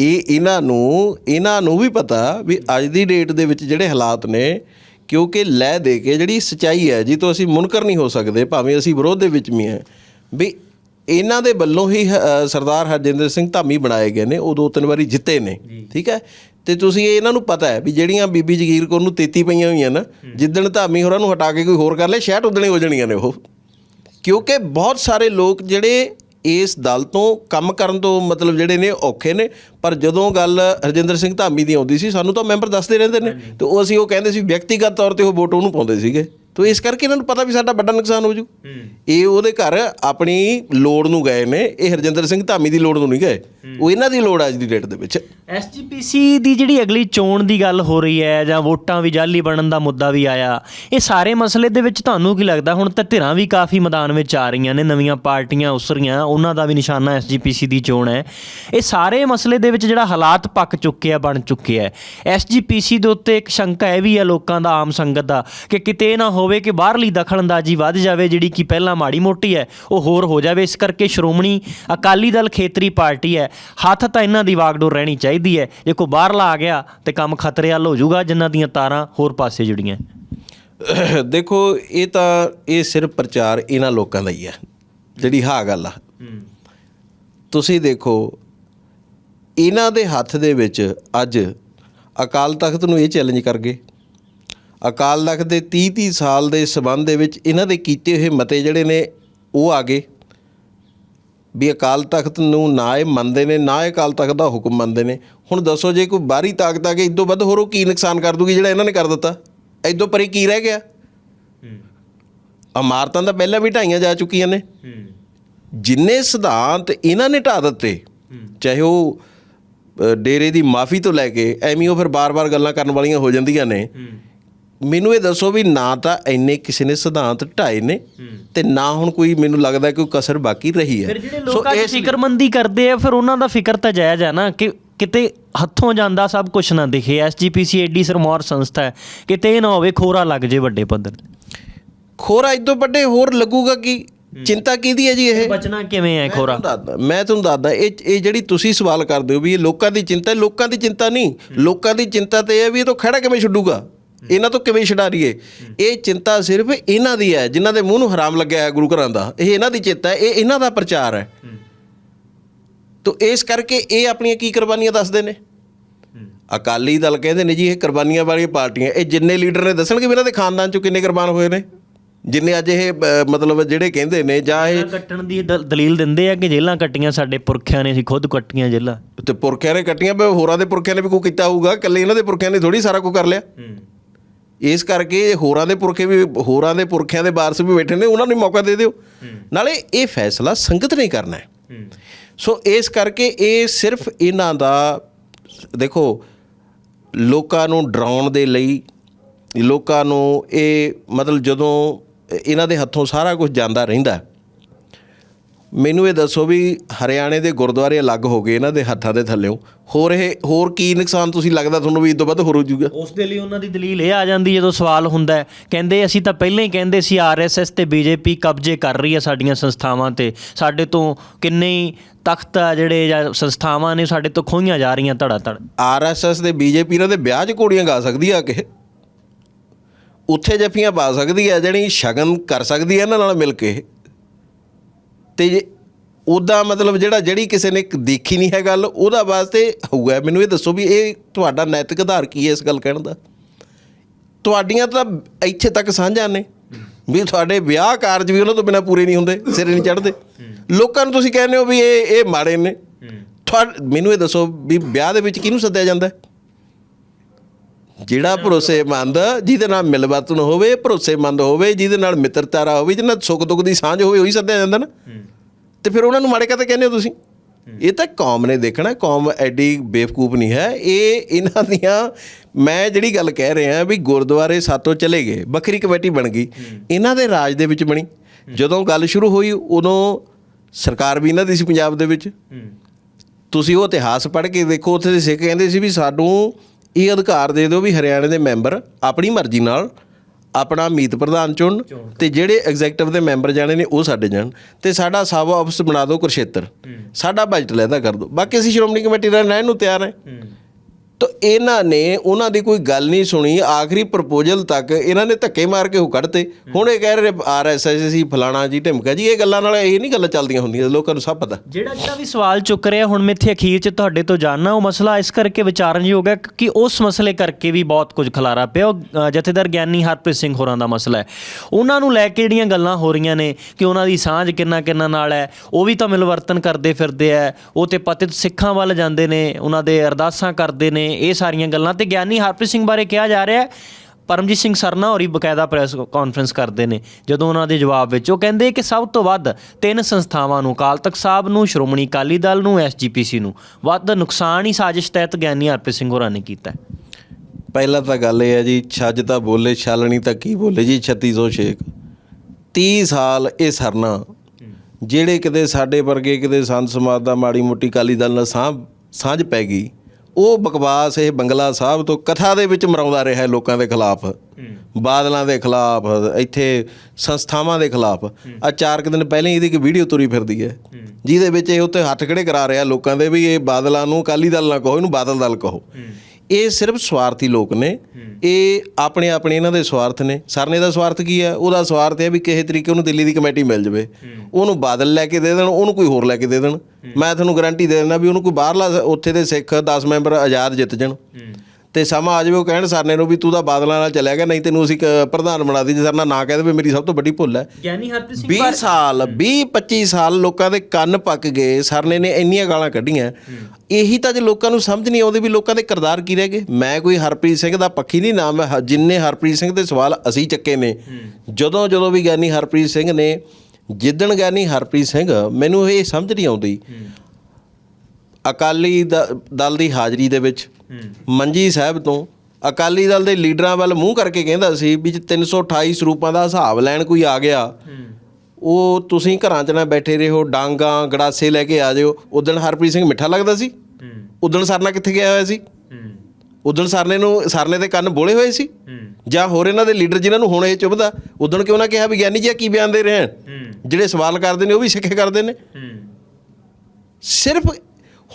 ਇਹ ਇਹਨਾਂ ਨੂੰ ਇਹਨਾਂ ਨੂੰ ਵੀ ਪਤਾ ਵੀ ਅੱਜ ਦੀ ਡੇਟ ਦੇ ਵਿੱਚ ਜਿਹੜੇ ਹਾਲਾਤ ਨੇ ਕਿਉਂਕਿ ਲੈ ਦੇ ਕੇ ਜਿਹੜੀ ਸਚਾਈ ਹੈ ਜੀ ਤੋਂ ਅਸੀਂ ਮੁਨਕਰ ਨਹੀਂ ਹੋ ਸਕਦੇ ਭਾਵੇਂ ਅਸੀਂ ਵਿਰੋਧ ਦੇ ਵਿੱਚ ਵੀ ਹੈ ਵੀ ਇਹਨਾਂ ਦੇ ਵੱਲੋਂ ਹੀ ਸਰਦਾਰ ਹਰਜਿੰਦਰ ਸਿੰਘ ਧਾਮੀ ਬਣਾਏ ਗਏ ਨੇ ਉਹ ਦੋ ਤਿੰਨ ਵਾਰੀ ਜਿੱਤੇ ਨੇ ਠੀਕ ਹੈ? ਤੇ ਤੁਸੀਂ ਇਹ ਇਹਨਾਂ ਨੂੰ ਪਤਾ ਹੈ ਵੀ ਜਿਹੜੀਆਂ ਬੀਬੀ ਜਗੀਰ ਕੌਰ ਨੂੰ 33 ਪਈਆਂ ਹੋਈਆਂ ਨਾ ਜਿੱਦਣ ਧਾਮੀ ਹੋਰਾਂ ਨੂੰ ਹਟਾ ਕੇ ਕੋਈ ਹੋਰ ਕਰ ਲੇ ਸ਼ਹਿਰ ਉਦਣੇ ਹੋ ਜਾਣੀਆਂ ਨੇ ਉਹ। ਕਿਉਂਕਿ ਬਹੁਤ ਸਾਰੇ ਲੋਕ ਜਿਹੜੇ ਇਸ ਦਲ ਤੋਂ ਕੰਮ ਕਰਨ ਤੋਂ ਮਤਲਬ ਜਿਹੜੇ ਨੇ ਔਖੇ ਨੇ ਪਰ ਜਦੋਂ ਗੱਲ ਹਰਜਿੰਦਰ ਸਿੰਘ ਧਾਮੀ ਦੀ ਆਉਂਦੀ ਸੀ ਸਾਨੂੰ ਤਾਂ ਮੈਂਬਰ ਦੱਸਦੇ ਰਹਿੰਦੇ ਨੇ ਤੇ ਉਹ ਅਸੀਂ ਉਹ ਕਹਿੰਦੇ ਸੀ ਵਿਅਕਤੀਗਤ ਤੌਰ ਤੇ ਉਹ ਵੋਟ ਉਹਨੂੰ ਪਾਉਂਦੇ ਸੀਗੇ। ਤੋ ਇਸ ਕਰਕੇ ਇਹਨਾਂ ਨੂੰ ਪਤਾ ਵੀ ਸਾਡਾ ਵੱਡਾ ਨੁਕਸਾਨ ਹੋ। ਜੂ ਇਹ ਉਹਦੇ ਘਰ ਆਪਣੀ ਲੋੜ ਨੂੰ ਗਏ ਨੇ ਇਹ ਹਰਜਿੰਦਰ ਸਿੰਘ ਧਾਮੀ ਦੀ ਲੋੜ ਨੂੰ ਨਹੀਂ ਗਏ। ਉਹ ਇਹਨਾਂ ਦੀ ਲੋੜ ਆ ਅੱਜ ਦੀ ਡੇਟ ਦੇ ਵਿੱਚ। ਐਸਜੀਪੀਸੀ ਦੀ ਜਿਹੜੀ ਅਗਲੀ ਚੋਣ ਦੀ ਗੱਲ ਹੋ ਰਹੀ ਹੈ ਜਾਂ ਵੋਟਾਂ ਵੀ ਜਾਲੀ ਬਣਨ ਦਾ ਮੁੱਦਾ ਵੀ ਆਇਆ ਇਹ ਸਾਰੇ ਮਸਲੇ ਦੇ ਵਿੱਚ ਤੁਹਾਨੂੰ ਕੀ ਲੱਗਦਾ? ਹੁਣ ਤਾਂ ਧਿਰਾਂ ਵੀ ਕਾਫੀ ਮੈਦਾਨ ਵਿੱਚ ਆ ਰਹੀਆਂ ਨੇ ਨਵੀਆਂ ਪਾਰਟੀਆਂ ਉਸਰੀਆਂ ਉਹਨਾਂ ਦਾ ਵੀ ਨਿਸ਼ਾਨਾ ਐਸਜੀਪੀਸੀ ਦੀ ਚੋਣ ਹੈ। ਇਹ ਸਾਰੇ ਮਸਲੇ ਦੇ ਵਿੱਚ ਜਿਹੜਾ ਹਾਲਾਤ ਪੱਕ ਚੁੱਕੇ ਆ ਬਣ ਚੁੱਕੇ ਆ। ਐਸਜੀਪੀਸੀ ਦੇ ਉੱਤੇ ਇੱਕ ਸ਼ੰਕਾ ਇਹ ਵੀ ਹੈ ਲੋਕਾਂ ਦਾ ਆਮ ਸੰਗਤ ਦਾ ਕਿ ਕਿਤੇ ਨਾ ਹੋਵੇ ਕਿ ਬਾਹਰਲੀ ਦਖਲਅੰਦਾਜ਼ੀ ਵੱਧ ਜਾਵੇ ਜਿਹੜੀ ਕਿ ਪਹਿਲਾਂ ਮਾੜੀ ਮੋਟੀ ਹੈ ਉਹ ਹੋਰ ਹੋ ਜਾਵੇ। ਇਸ ਕਰਕੇ ਸ਼੍ਰੋਮਣੀ ਅਕਾਲੀ ਦਲ ਖੇਤਰੀ ਪਾਰਟੀ ਹੈ ਹੱਥ ਤਾਂ ਇਹਨਾਂ ਦੀ ਵਾਗਡੋਰ ਰਹਿਣੀ ਚਾਹੀਦੀ ਹੈ। ਜੇ ਕੋਈ ਬਾਹਰਲਾ ਆ ਗਿਆ ਤੇ ਕੰਮ ਖਤਰੇ ਵੱਲ ਹੋ ਜਾਊਗਾ ਜਿਨ੍ਹਾਂ ਦੀਆਂ ਤਾਰਾਂ ਹੋਰ ਪਾਸੇ ਜੁੜੀਆਂ। ਦੇਖੋ ਇਹ ਤਾਂ ਇਹ ਸਿਰਫ ਪ੍ਰਚਾਰ ਇਹਨਾਂ ਲੋਕਾਂ ਦਾ ਹੀ ਹੈ ਜਿਹੜੀ ਹਾਂ ਗੱਲ ਆ। ਤੁਸੀਂ ਦੇਖੋ ਇਹਨਾਂ ਦੇ ਹੱਥ ਦੇ ਵਿੱਚ ਅੱਜ ਅਕਾਲ ਤਖਤ ਨੂੰ ਇਹ ਚੈਲੰਜ ਕਰ ਗਏ। ਅਕਾਲ ਤਖਤ ਦੇ 30 30 ਸਾਲ ਦੇ ਸਬੰਧ ਦੇ ਵਿੱਚ ਇਹਨਾਂ ਦੇ ਕੀਤੇ ਹੋਏ ਮਤੇ ਜਿਹੜੇ ਨੇ ਉਹ ਆ ਗਏ। ਵੀ ਅਕਾਲ ਤਖਤ ਨੂੰ ਨਾ ਇਹ ਮੰਨਦੇ ਨੇ ਨਾ ਇਹ ਅਕਾਲ ਤਖਤ ਦਾ ਹੁਕਮ ਮੰਨਦੇ ਨੇ। ਹੁਣ ਦੱਸੋ ਜੇ ਕੋਈ ਬਾਹਰੀ ਤਾਕਤ ਆ ਕੇ ਇਦੋਂ ਵੱਧ ਹੋਰ ਉਹ ਕੀ ਨੁਕਸਾਨ ਕਰ ਦੂਗੀ ਜਿਹੜਾ ਇਹਨਾਂ ਨੇ ਕਰ ਦਿੱਤਾ? ਇਦੋਂ ਪਰੇ ਕੀ ਰਹਿ ਗਿਆ? ਇਮਾਰਤਾਂ ਤਾਂ ਪਹਿਲਾਂ ਵੀ ਢਾਈਆਂ ਜਾ ਚੁੱਕੀਆਂ ਨੇ। ਜਿੰਨੇ ਸਿਧਾਂਤ ਇਹਨਾਂ ਨੇ ਢਾ ਦਿੱਤੇ ਚਾਹੇ ਉਹ ਡੇਰੇ ਦੀ ਮਾਫੀ ਤੋਂ ਲੈ ਕੇ ਐਵੇਂ ਉਹ ਫਿਰ ਬਾਰ-ਬਾਰ ਗੱਲਾਂ ਕਰਨ ਵਾਲੀਆਂ ਹੋ ਜਾਂਦੀਆਂ ਨੇ। ਮੈਨੂੰ ਇਹ ਦੱਸੋ ਵੀ ਨਾ ਤਾਂ ਇੰਨੇ ਕਿਸੇ ਨੇ ਸਿਧਾਂਤ ਢਾਏ ਨੇ ਤੇ ਨਾ ਹੁਣ ਕੋਈ ਮੈਨੂੰ ਲੱਗਦਾ ਕੋਈ ਕਸਰ ਬਾਕੀ ਰਹੀ ਹੈ। ਫਿਰ ਜਿਹੜੇ ਲੋਕਾਂ ਦੀ ਫਿਕਰਮੰਦੀ ਕਰਦੇ ਆ ਫਿਰ ਉਹਨਾਂ ਦਾ ਫਿਕਰ ਤਾਂ ਜਾਇਜ਼ ਹੈ ਨਾ ਕਿ ਕਿਤੇ ਹੱਥੋਂ ਜਾਂਦਾ ਸਭ ਕੁਝ ਨਾ ਦਿਖੇ। ਐਸਜੀਪੀਸੀ ਐਡੀ ਸਰਮੌਰ ਸੰਸਥਾ ਹੈ। ਕਿਤੇ ਇਹ ਨਾ ਹੋਵੇ ਖੋਰਾ ਲੱਗ ਜੇ ਵੱਡੇ ਪੱਧਰ ਖੋਰਾ ਇਦੋਂ ਵੱਡੇ ਹੋਰ ਲੱਗੂਗਾ ਕਿ? ਚਿੰਤਾ ਕਿਹਦੀ ਹੈ ਜੀ ਇਹ? ਬਚਣਾ ਕਿਵੇਂ ਹੈ ਖੋਰਾ? ਮੈਂ ਤੁਹਾਨੂੰ ਦੱਸਦਾ ਇਹ ਇਹ ਜਿਹੜੀ ਤੁਸੀਂ ਸਵਾਲ ਕਰਦੇ ਹੋ ਵੀ ਇਹ ਲੋਕਾਂ ਦੀ ਚਿੰਤਾ ਹੈ, ਲੋਕਾਂ ਦੀ ਚਿੰਤਾ ਨਹੀਂ। ਲੋਕਾਂ ਦੀ ਚਿੰਤਾ ਤੇ ਇਹ ਵੀ ਇਹ ਤੋਂ ਖੜਾ ਕਿਵੇਂ ਛੱਡੂਗਾ? ਇਹਨਾਂ ਤੋਂ ਕਿਵੇਂ ਛਡਾ ਰਹੀਏ ਇਹ ਚਿੰਤਾ ਸਿਰਫ ਇਹਨਾਂ ਦੀ ਹੈ ਜਿਨ੍ਹਾਂ ਦੇ ਮੂੰਹ ਨੂੰ ਹਰਾਮ ਲੱਗਿਆ ਹੈ ਗੁਰੂ ਘਰਾਂ ਦਾ। ਇਹ ਇਹਨਾਂ ਦੀ ਚਿੰਤਾ ਹੈ ਇਹ ਇਹਨਾਂ ਦਾ ਪ੍ਰਚਾਰ ਹੈ। ਤੋ ਇਸ ਕਰਕੇ ਇਹ ਆਪਣੀਆਂ ਕੀ ਕੁਰਬਾਨੀਆਂ ਦੱਸਦੇ ਨੇ? ਅਕਾਲੀ ਦਲ ਕਹਿੰਦੇ ਨੇ ਜੀ ਇਹ ਕੁਰਬਾਨੀਆਂ ਵਾਲੀਆਂ ਪਾਰਟੀਆਂ ਇਹ ਜਿੰਨੇ ਲੀਡਰ ਨੇ ਦੱਸਣਗੇ ਵੀ ਇਹਨਾਂ ਦੇ ਖਾਨਦਾਨ ਚੋਂ ਕਿੰਨੇ ਕੁਰਬਾਨ ਹੋਏ ਨੇ? ਜਿੰਨੇ ਅੱਜ ਇਹ ਮਤਲਬ ਜਿਹੜੇ ਕਹਿੰਦੇ ਨੇ ਜਾਂ ਇਹ ਕੱਟਣ ਦੀ ਦਲ- ਦਲੀਲ ਦਿੰਦੇ ਆ ਕਿ ਜੇਲਾਂ ਕੱਟੀਆਂ ਸਾਡੇ ਪੁਰਖਿਆਂ ਨੇ ਅਸੀਂ ਖੁਦ ਕੱਟੀਆਂ ਜੇਲਾਂ ਤੇ ਪੁਰਖਿਆਂ ਨੇ ਕੱਟੀਆਂ ਪਏ ਹੋਰਾਂ ਦੇ ਪੁਰਖਿਆਂ ਨੇ ਵੀ ਕੋਈ ਕੀਤਾ ਹੋਊਗਾ ਇਕੱਲੇ ਇਹਨਾਂ ਦੇ ਪੁਰਖਿਆਂ ਨੇ ਥੋੜੀ ਸਾਰਾ ਕੁਝ ਕਰ ਲਿਆ। ਇਸ ਕਰਕੇ ਹੋਰਾਂ ਦੇ ਪੁਰਖੇ ਵੀ ਹੋਰਾਂ ਦੇ ਪੁਰਖਿਆਂ ਦੇ ਵਾਰਸ ਵੀ ਬੈਠੇ ਨੇ ਉਹਨਾਂ ਨੂੰ ਮੌਕਾ ਦੇ ਦਿਓ। ਨਾਲੇ ਇਹ ਫੈਸਲਾ ਸੰਗਤ ਨੇ ਕਰਨਾ ਹੈ। ਸੋ ਇਸ ਕਰਕੇ ਇਹ ਸਿਰਫ ਇਹਨਾਂ ਦਾ ਦੇਖੋ ਲੋਕਾਂ ਨੂੰ ਡਰਾਉਣ ਦੇ ਲਈ ਲੋਕਾਂ ਨੂੰ ਇਹ ਮਤਲਬ ਜਦੋਂ ਇਹਨਾਂ ਦੇ ਹੱਥੋਂ ਸਾਰਾ ਕੁਝ ਜਾਂਦਾ ਰਹਿੰਦਾ ਮੈਨੂੰ ਇਹ ਦੱਸੋ ਵੀ ਹਰਿਆਣੇ ਦੇ ਗੁਰਦੁਆਰੇ ਅਲੱਗ ਹੋ ਗਏ ਇਹਨਾਂ ਦੇ ਹੱਥਾਂ ਦੇ ਥੱਲੇੋਂ। ਹੋਰ ਇਹ ਹੋਰ ਕੀ ਨੁਕਸਾਨ ਤੁਸੀਂ ਲੱਗਦਾ ਤੁਹਾਨੂੰ ਵੀ ਇਸ ਤੋਂ ਵੱਧ ਹੋਰ ਹੋ ਜਾਊਗਾ? ਉਸ ਦੇ ਲਈ ਉਹਨਾਂ ਦੀ ਦਲੀਲ ਇਹ ਆ ਜਾਂਦੀ ਜਦੋਂ ਸਵਾਲ ਹੁੰਦਾ ਹੈ। ਕਹਿੰਦੇ ਅਸੀਂ ਤਾਂ ਪਹਿਲਾਂ ਹੀ ਕਹਿੰਦੇ ਸੀ ਆਰਐਸਐਸ ਤੇ ਬੀਜੇਪੀ ਕਬਜ਼ੇ ਕਰ ਰਹੀ ਹੈ ਸਾਡੀਆਂ ਸੰਸਥਾਵਾਂ ਤੇ। ਸਾਡੇ ਤੋਂ ਕਿੰਨੇ ਤਖਤ ਆ ਜਿਹੜੇ ਜਾਂ ਸੰਸਥਾਵਾਂ ਨੇ ਸਾਡੇ ਤੋਂ ਖੋਹੀਆਂ ਜਾ ਰਹੀਆਂ ਧੜਾ ਧੜ ਆਰਐਸਐਸ ਦੇ ਬੀਜੇਪੀ ਇਹਨਾਂ ਦੇ ਵਿਆਹ 'ਚ ਘੋੜੀਆਂ ਗਾ ਸਕਦੀ ਆ ਕਿ? ਉੱਥੇ ਜੱਫੀਆਂ ਪਾ ਸਕਦੀ ਆ ਜਿਹੜੀ ਸ਼ਗਨ ਕਰ ਸਕਦੀ ਆ ਇਹਨਾਂ ਨਾਲ ਮਿਲ ਕੇ। ਤੇ ਉਹਦਾ ਮਤਲਬ ਜਿਹੜਾ ਜਿਹੜੀ ਕਿਸੇ ਨੇ ਦੇਖੀ ਨਹੀਂ ਹੈ ਗੱਲ ਉਹਦਾ ਵਾਸਤੇ ਹੋਊਗਾ। ਮੈਨੂੰ ਇਹ ਦੱਸੋ ਵੀ ਇਹ ਤੁਹਾਡਾ ਨੈਤਿਕ ਆਧਾਰ ਕੀ ਹੈ ਇਸ ਗੱਲ ਕਹਿਣ ਦਾ? ਤੁਹਾਡੀਆਂ ਤਾਂ ਇੱਥੇ ਤੱਕ ਸਾਂਝਾਂ ਨੇ। ਵੀ ਤੁਹਾਡੇ ਵਿਆਹ ਕਾਰਜ ਵੀ ਉਹਨਾਂ ਤੋਂ ਬਿਨਾ ਪੂਰੇ ਨਹੀਂ ਹੁੰਦੇ ਸਿਰੇ ਨਹੀਂ ਚੜ੍ਹਦੇ। ਲੋਕਾਂ ਨੂੰ ਤੁਸੀਂ ਕਹਿੰਦੇ ਹੋ ਵੀ ਇਹ ਇਹ ਮਾੜੇ ਨੇ। ਮੈਨੂੰ ਇਹ ਦੱਸੋ ਵੀ ਵਿਆਹ ਦੇ ਵਿੱਚ ਕਿਹਨੂੰ ਸੱਦਿਆ ਜਾਂਦਾ ਹੈ? ਜਿਹੜਾ ਭਰੋਸੇਮੰਦ ਜਿਹਦੇ ਨਾਲ ਮਿਲਵਰਤਨ ਹੋਵੇ ਭਰੋਸੇਮੰਦ ਹੋਵੇ ਜਿਹਦੇ ਨਾਲ ਮਿੱਤਰਤਾਰਾ ਹੋਵੇ ਜਿਹਦੇ ਨਾਲ ਸੁੱਖ ਦੁੱਖ ਦੀ ਸਾਂਝ ਹੋਵੇ ਉਹੀ ਸੱਦਿਆ ਜਾਂਦਾ ਨਾ। ਤੇ ਫਿਰ ਉਹਨਾਂ ਨੂੰ ਮਾੜੇ ਕਾਤੇ ਕਹਿੰਦੇ ਹੋ ਤੁਸੀਂ? ਇਹ ਤਾਂ ਕੌਮ ਨੇ ਦੇਖਣਾ ਕੌਮ ਐਡੀ ਬੇਵਕੂਫ ਨਹੀਂ ਹੈ। ਇਹ ਇਹਨਾਂ ਦੀਆਂ ਮੈਂ ਜਿਹੜੀ ਗੱਲ ਕਹਿ ਰਿਹਾ ਵੀ ਗੁਰਦੁਆਰੇ ਸਾਤੋਂ ਚਲੇ ਗਏ ਵੱਖਰੀ ਕਮੇਟੀ ਬਣ ਗਈ। ਇਹਨਾਂ ਦੇ ਰਾਜ ਦੇ ਵਿੱਚ ਬਣੀ। ਜਦੋਂ ਗੱਲ ਸ਼ੁਰੂ ਹੋਈ ਉਦੋਂ ਸਰਕਾਰ ਵੀ ਇਹਨਾਂ ਦੀ ਸੀ ਪੰਜਾਬ ਦੇ ਵਿੱਚ। ਤੁਸੀਂ ਉਹ ਇਤਿਹਾਸ ਪੜ੍ਹ ਕੇ ਦੇਖੋ ਉੱਥੇ ਦੇ ਸਿੱਖ ਕਹਿੰਦੇ ਸੀ ਵੀ ਸਾਨੂੰ ਇਹ ਅਧਿਕਾਰ ਦੇ ਦਿਓ ਵੀ ਹਰਿਆਣੇ ਦੇ ਮੈਂਬਰ ਆਪਣੀ ਮਰਜ਼ੀ ਨਾਲ ਆਪਣਾ ਮੀਤ ਪ੍ਰਧਾਨ ਚੁਣਨ ਤੇ ਜਿਹੜੇ ਐਗਜ਼ੈਕਟਿਵ ਦੇ ਮੈਂਬਰ ਜਾਣੇ ਨੇ ਉਹ ਸਾਡੇ ਜਾਣ ਤੇ ਸਾਡਾ ਸਾਬਾ ਆਫਿਸ ਬਣਾ ਦਿਓ ਕੁਰਸ਼ੇਤਰ। ਸਾਡਾ ਬਜਟ ਲੈਦਾ ਕਰ ਦਿਓ। ਬਾਕੀ ਅਸੀਂ ਸ਼੍ਰੋਮਣੀ ਕਮੇਟੀ ਦਾ ਰਹਿਣ ਨੂੰ ਤਿਆਰ ਹਾਂ। ਤਾਂ ਇਹਨਾਂ ਨੇ ਉਹਨਾਂ ਦੀ ਕੋਈ ਗੱਲ ਨਹੀਂ ਸੁਣੀ। ਆਖਰੀ ਪ੍ਰਪੋਜ਼ਲ ਤੱਕ ਇਹਨਾਂ ਨੇ ਧੱਕੇ ਮਾਰ ਕੇ ਉਹ ਕੱਢਤੇ। ਹੁਣ ਇਹ ਕਹਿ ਰਹੇ ਆਰਐਸਐਸ ਸੀ ਫਲਾਣਾ ਜੀ ਢਿਮਕਾ ਜੀ, ਇਹ ਗੱਲਾਂ ਨਾਲ ਇਹ ਨਹੀਂ ਗੱਲਾਂ ਚੱਲਦੀਆਂ ਹੁੰਦੀਆਂ, ਲੋਕਾਂ ਨੂੰ ਸਭ ਪਤਾ। ਜਿਹੜਾ ਜਿਹੜਾ ਵੀ ਸਵਾਲ ਚੁੱਕ ਰਿਹਾ, ਹੁਣ ਮੈਂ ਇੱਥੇ ਅਖੀਰ 'ਚ ਤੁਹਾਡੇ ਤੋਂ ਜਾਣਨਾ, ਉਹ ਮਸਲਾ ਇਸ ਕਰਕੇ ਵਿਚਾਰਨਯੋਗ ਹੈ ਕਿ ਉਸ ਮਸਲੇ ਕਰਕੇ ਵੀ ਬਹੁਤ ਕੁਝ ਖਲਾਰਾ ਪਿਆ। ਉਹ ਜਥੇਦਾਰ ਗਿਆਨੀ ਹਰਪ੍ਰੀਤ ਸਿੰਘ ਹੋਰਾਂ ਦਾ ਮਸਲਾ ਹੈ। ਉਹਨਾਂ ਨੂੰ ਲੈ ਕੇ ਜਿਹੜੀਆਂ ਗੱਲਾਂ ਹੋ ਰਹੀਆਂ ਨੇ ਕਿ ਉਹਨਾਂ ਦੀ ਸਾਂਝ ਕਿੰਨਾ ਕਿੰਨਾ ਨਾਲ ਹੈ, ਉਹ ਵੀ ਤਾਂ ਮਿਲਵਰਤਨ ਕਰਦੇ ਫਿਰਦੇ ਆ। ਉਹ ਤੇ ਪਤਿਤ ਸਿੱਖਾਂ ਵੱਲ ਜਾਂਦੇ ਨੇ, ਉਹਨਾਂ ਦੇ ਅਰਦਾਸਾਂ ਕਰਦੇ ਨੇ ਇਹ ਸਾਰੀਆਂ ਗੱਲਾਂ ਤੇ ਗਿਆਨੀ ਹਰਪ੍ਰੀਤ ਸਿੰਘ ਬਾਰੇ ਕਿਹਾ ਜਾ ਰਿਹਾ ਹੈ। ਪਰਮਜੀਤ ਸਿੰਘ ਸਰਨਾ ਹੋਰੀ ਬਕਾਇਦਾ ਪ੍ਰੈਸ ਕਾਨਫਰੰਸ ਕਰਦੇ ਨੇ, ਜਦੋਂ ਉਹਨਾਂ ਦੇ ਜਵਾਬ ਵਿੱਚ ਉਹ ਕਹਿੰਦੇ ਕਿ ਸਭ ਤੋਂ ਵੱਧ ਤਿੰਨ ਸੰਸਥਾਵਾਂ ਨੂੰ ਅਕਾਲ ਤਖਤ ਸਾਹਿਬ ਨੂੰ, ਸ਼੍ਰੋਮਣੀ ਅਕਾਲੀ ਦਲ ਨੂੰ ਐਸਜੀਪੀਸੀ ਨੂੰ। ਵੱਧ ਨੁਕਸਾਨ ਹੀ ਸਾਜ਼ਿਸ਼ ਤਹਿਤ ਗਿਆਨੀ ਹਰਪ੍ਰੀਤ ਸਿੰਘ ਹੋਰਾਂ ਨੇ ਕੀਤਾ ਪਹਿਲਾਂ ਤਾਂ ਗੱਲ ਇਹ ਹੈ ਜੀ, ਛੱਜ ਤਾਂ ਬੋਲੇ, ਛਾਲਣੀ ਤਾਂ ਕੀ ਬੋਲੇ ਜੀ 3606 30 ਸਾਲ ਇਹ ਸਰਨਾ, ਜਿਹੜੇ ਕਿਤੇ ਸਾਡੇ ਵਰਗੇ ਕਿਤੇ ਸੰਤ ਸਮਾਜ ਦਾ ਮਾੜੀ ਮੋਟੀ ਕਾਲੀ ਦਲ ਨਾਲ ਸਾਂਝ ਸਾਂਝ ਪੈ ਗਈ ਉਹ ਬਕਵਾਸ ਇਹ ਬੰਗਲਾ ਸਾਹਿਬ ਤੋਂ ਕਥਾ ਦੇ ਵਿੱਚ ਮਰਾਉਂਦਾ ਰਿਹਾ ਹੈ ਲੋਕਾਂ ਦੇ ਖਿਲਾਫ ਬਾਦਲਾਂ ਦੇ ਖਿਲਾਫ ਇੱਥੇ ਸੰਸਥਾਵਾਂ ਦੇ ਖਿਲਾਫ। ਆ ਚਾਰ ਕੁ ਦਿਨ ਪਹਿਲਾਂ ਹੀ ਇਹਦੀ ਇੱਕ ਵੀਡੀਓ ਤੁਰੀ ਫਿਰਦੀ ਹੈ। ਜਿਹਦੇ ਵਿੱਚ ਇਹ ਉੱਤੇ ਹੱਥ ਖੜੇ ਕਰਾ ਰਿਹਾ ਲੋਕਾਂ ਦੇ ਵੀ ਇਹ ਬਾਦਲਾਂ ਨੂੰ ਅਕਾਲੀ ਦਲ ਨਾ ਕਹੋ ਇਹਨੂੰ ਬਾਦਲ ਦਲ ਕਹੋ। ਇਹ ਸਿਰਫ ਸਵਾਰਥੀ ਲੋਕ ਨੇ। ਇਹ ਆਪਣੇ ਆਪਣੇ ਇਹਨਾਂ ਦੇ ਸਵਾਰਥ ਨੇ। ਸਰਨੇ ਦਾ ਸਵਾਰਥ ਕੀ ਹੈ ਉਹਦਾ ਸਵਾਰਥ ਹੈ ਵੀ ਕਿਸੇ ਤਰੀਕੇ ਉਹਨੂੰ ਦਿੱਲੀ ਦੀ ਕਮੇਟੀ ਮਿਲ ਜਾਵੇ। ਉਹਨੂੰ ਬਾਦਲ ਲੈ ਕੇ ਦੇ ਦੇਣ ਉਹਨੂੰ ਕੋਈ ਹੋਰ ਲੈ ਕੇ ਦੇ ਦੇਣ। ਮੈਂ ਤੁਹਾਨੂੰ ਗਾਰੰਟੀ ਦੇ ਦਿੰਦਾ ਵੀ ਉਹਨੂੰ ਕੋਈ ਬਾਹਰਲਾ ਉੱਥੇ ਦੇ ਸਿੱਖ 10 ਮੈਂਬਰ ਆਜ਼ਾਦ ਜਿੱਤ ਜਾਣ। ਤੇ ਸਮਾਂ ਆ ਜਾਵੇ ਉਹ ਕਹਿਣ ਸਰਨੇ ਨੂੰ ਵੀ ਤੂੰ ਤਾਂ ਬਾਦਲਾਂ ਨਾਲ ਚੱਲਿਆ ਗਿਆ ਨਹੀਂ ਤੈਨੂੰ ਅਸੀਂ ਪ੍ਰਧਾਨ ਬਣਾ ਦੀ ਜੇ ਸਰਨਾ ਨਾ ਕਹਿ ਦੇਵੇ ਮੇਰੀ ਸਭ ਤੋਂ ਵੱਡੀ ਭੁੱਲ ਹੈ। ਗਿਆਨੀ ਹਰਪ੍ਰੀਤ ਸਿੰਘ 20 ਸਾਲ 20 25 ਸਾਲ ਲੋਕਾਂ ਦੇ ਕੰਨ ਪੱਕ ਗਏ ਸਰਨੇ ਨੇ ਇੰਨੀਆਂ ਗਾਲਾਂ ਕੱਢੀਆਂ। ਇਹੀ ਤਾਂ ਜੇ ਲੋਕਾਂ ਨੂੰ ਸਮਝ ਨਹੀਂ ਆਉਂਦੀ ਵੀ ਲੋਕਾਂ ਦੇ ਕਿਰਦਾਰ ਕੀ ਰਹਿ ਗਏ। ਮੈਂ ਕੋਈ ਹਰਪ੍ਰੀਤ ਸਿੰਘ ਦਾ ਪੱਖੀ ਨਹੀਂ ਨਾਮ ਹੈ ਜਿੰਨੇ ਹਰਪ੍ਰੀਤ ਸਿੰਘ ਦੇ ਸਵਾਲ ਅਸੀਂ ਚੱਕੇ ਨੇ। ਜਦੋਂ ਜਦੋਂ ਵੀ ਗਿਆਨੀ ਹਰਪ੍ਰੀਤ ਸਿੰਘ ਨੇ ਜਿੱਦਣ ਗਿਆਨੀ ਹਰਪ੍ਰੀਤ ਸਿੰਘ ਮੈਨੂੰ ਇਹ ਸਮਝ ਨਹੀਂ ਆਉਂਦੀ। ਅਕਾਲੀ ਦਲ ਦੀ ਹਾਜ਼ਰੀ ਦੇ ਵਿੱਚ ਮੰਜੀ ਸਾਹਿਬ ਤੋਂ ਅਕਾਲੀ ਦਲ ਦੇ ਲੀਡਰਾਂ ਵੱਲ ਮੂੰਹ ਕਰਕੇ ਕਹਿੰਦਾ ਸੀ ਵੀ ਜੇ 328 ਸਰੂਪਾਂ ਦਾ ਹਿਸਾਬ ਲੈਣ ਕੋਈ ਆ ਗਿਆ ਉਹ ਤੁਸੀਂ ਘਰਾਂ 'ਚ ਨਾ ਬੈਠੇ ਰਹੋ ਡਾਂਗਾ ਗੜਾਸੇ ਲੈ ਕੇ ਆ ਜਿਓ ਉਦਣ ਹਰਪ੍ਰੀਤ ਸਿੰਘ ਮਿੱਠਾ ਲੱਗਦਾ ਸੀ। ਉਦਣ ਸਰਨਾ ਕਿੱਥੇ ਗਿਆ ਹੋਇਆ ਸੀ? ਉਦਣ ਸਰਨੇ ਨੂੰ ਸਰਨੇ ਦੇ ਕੰਨ ਬੋਲੇ ਹੋਏ ਸੀ। ਜਾਂ ਹੋਰ ਇਹਨਾਂ ਦੇ ਲੀਡਰ ਜਿਨ੍ਹਾਂ ਨੂੰ ਹੁਣ ਇਹ ਚੁੱਭਦਾ ਉਦਣ ਕਿਉਂ ਨਾ ਕਿਹਾ ਵੀ ਗਿਆਨੀ ਜੀ ਕੀ ਬਿਆਨ ਦੇ ਰਹੇ ਹਨ? ਜਿਹੜੇ ਸਵਾਲ ਕਰਦੇ ਨੇ ਉਹ ਵੀ ਸਿੱਖੇ ਕਰਦੇ ਨੇ। ਸਿਰਫ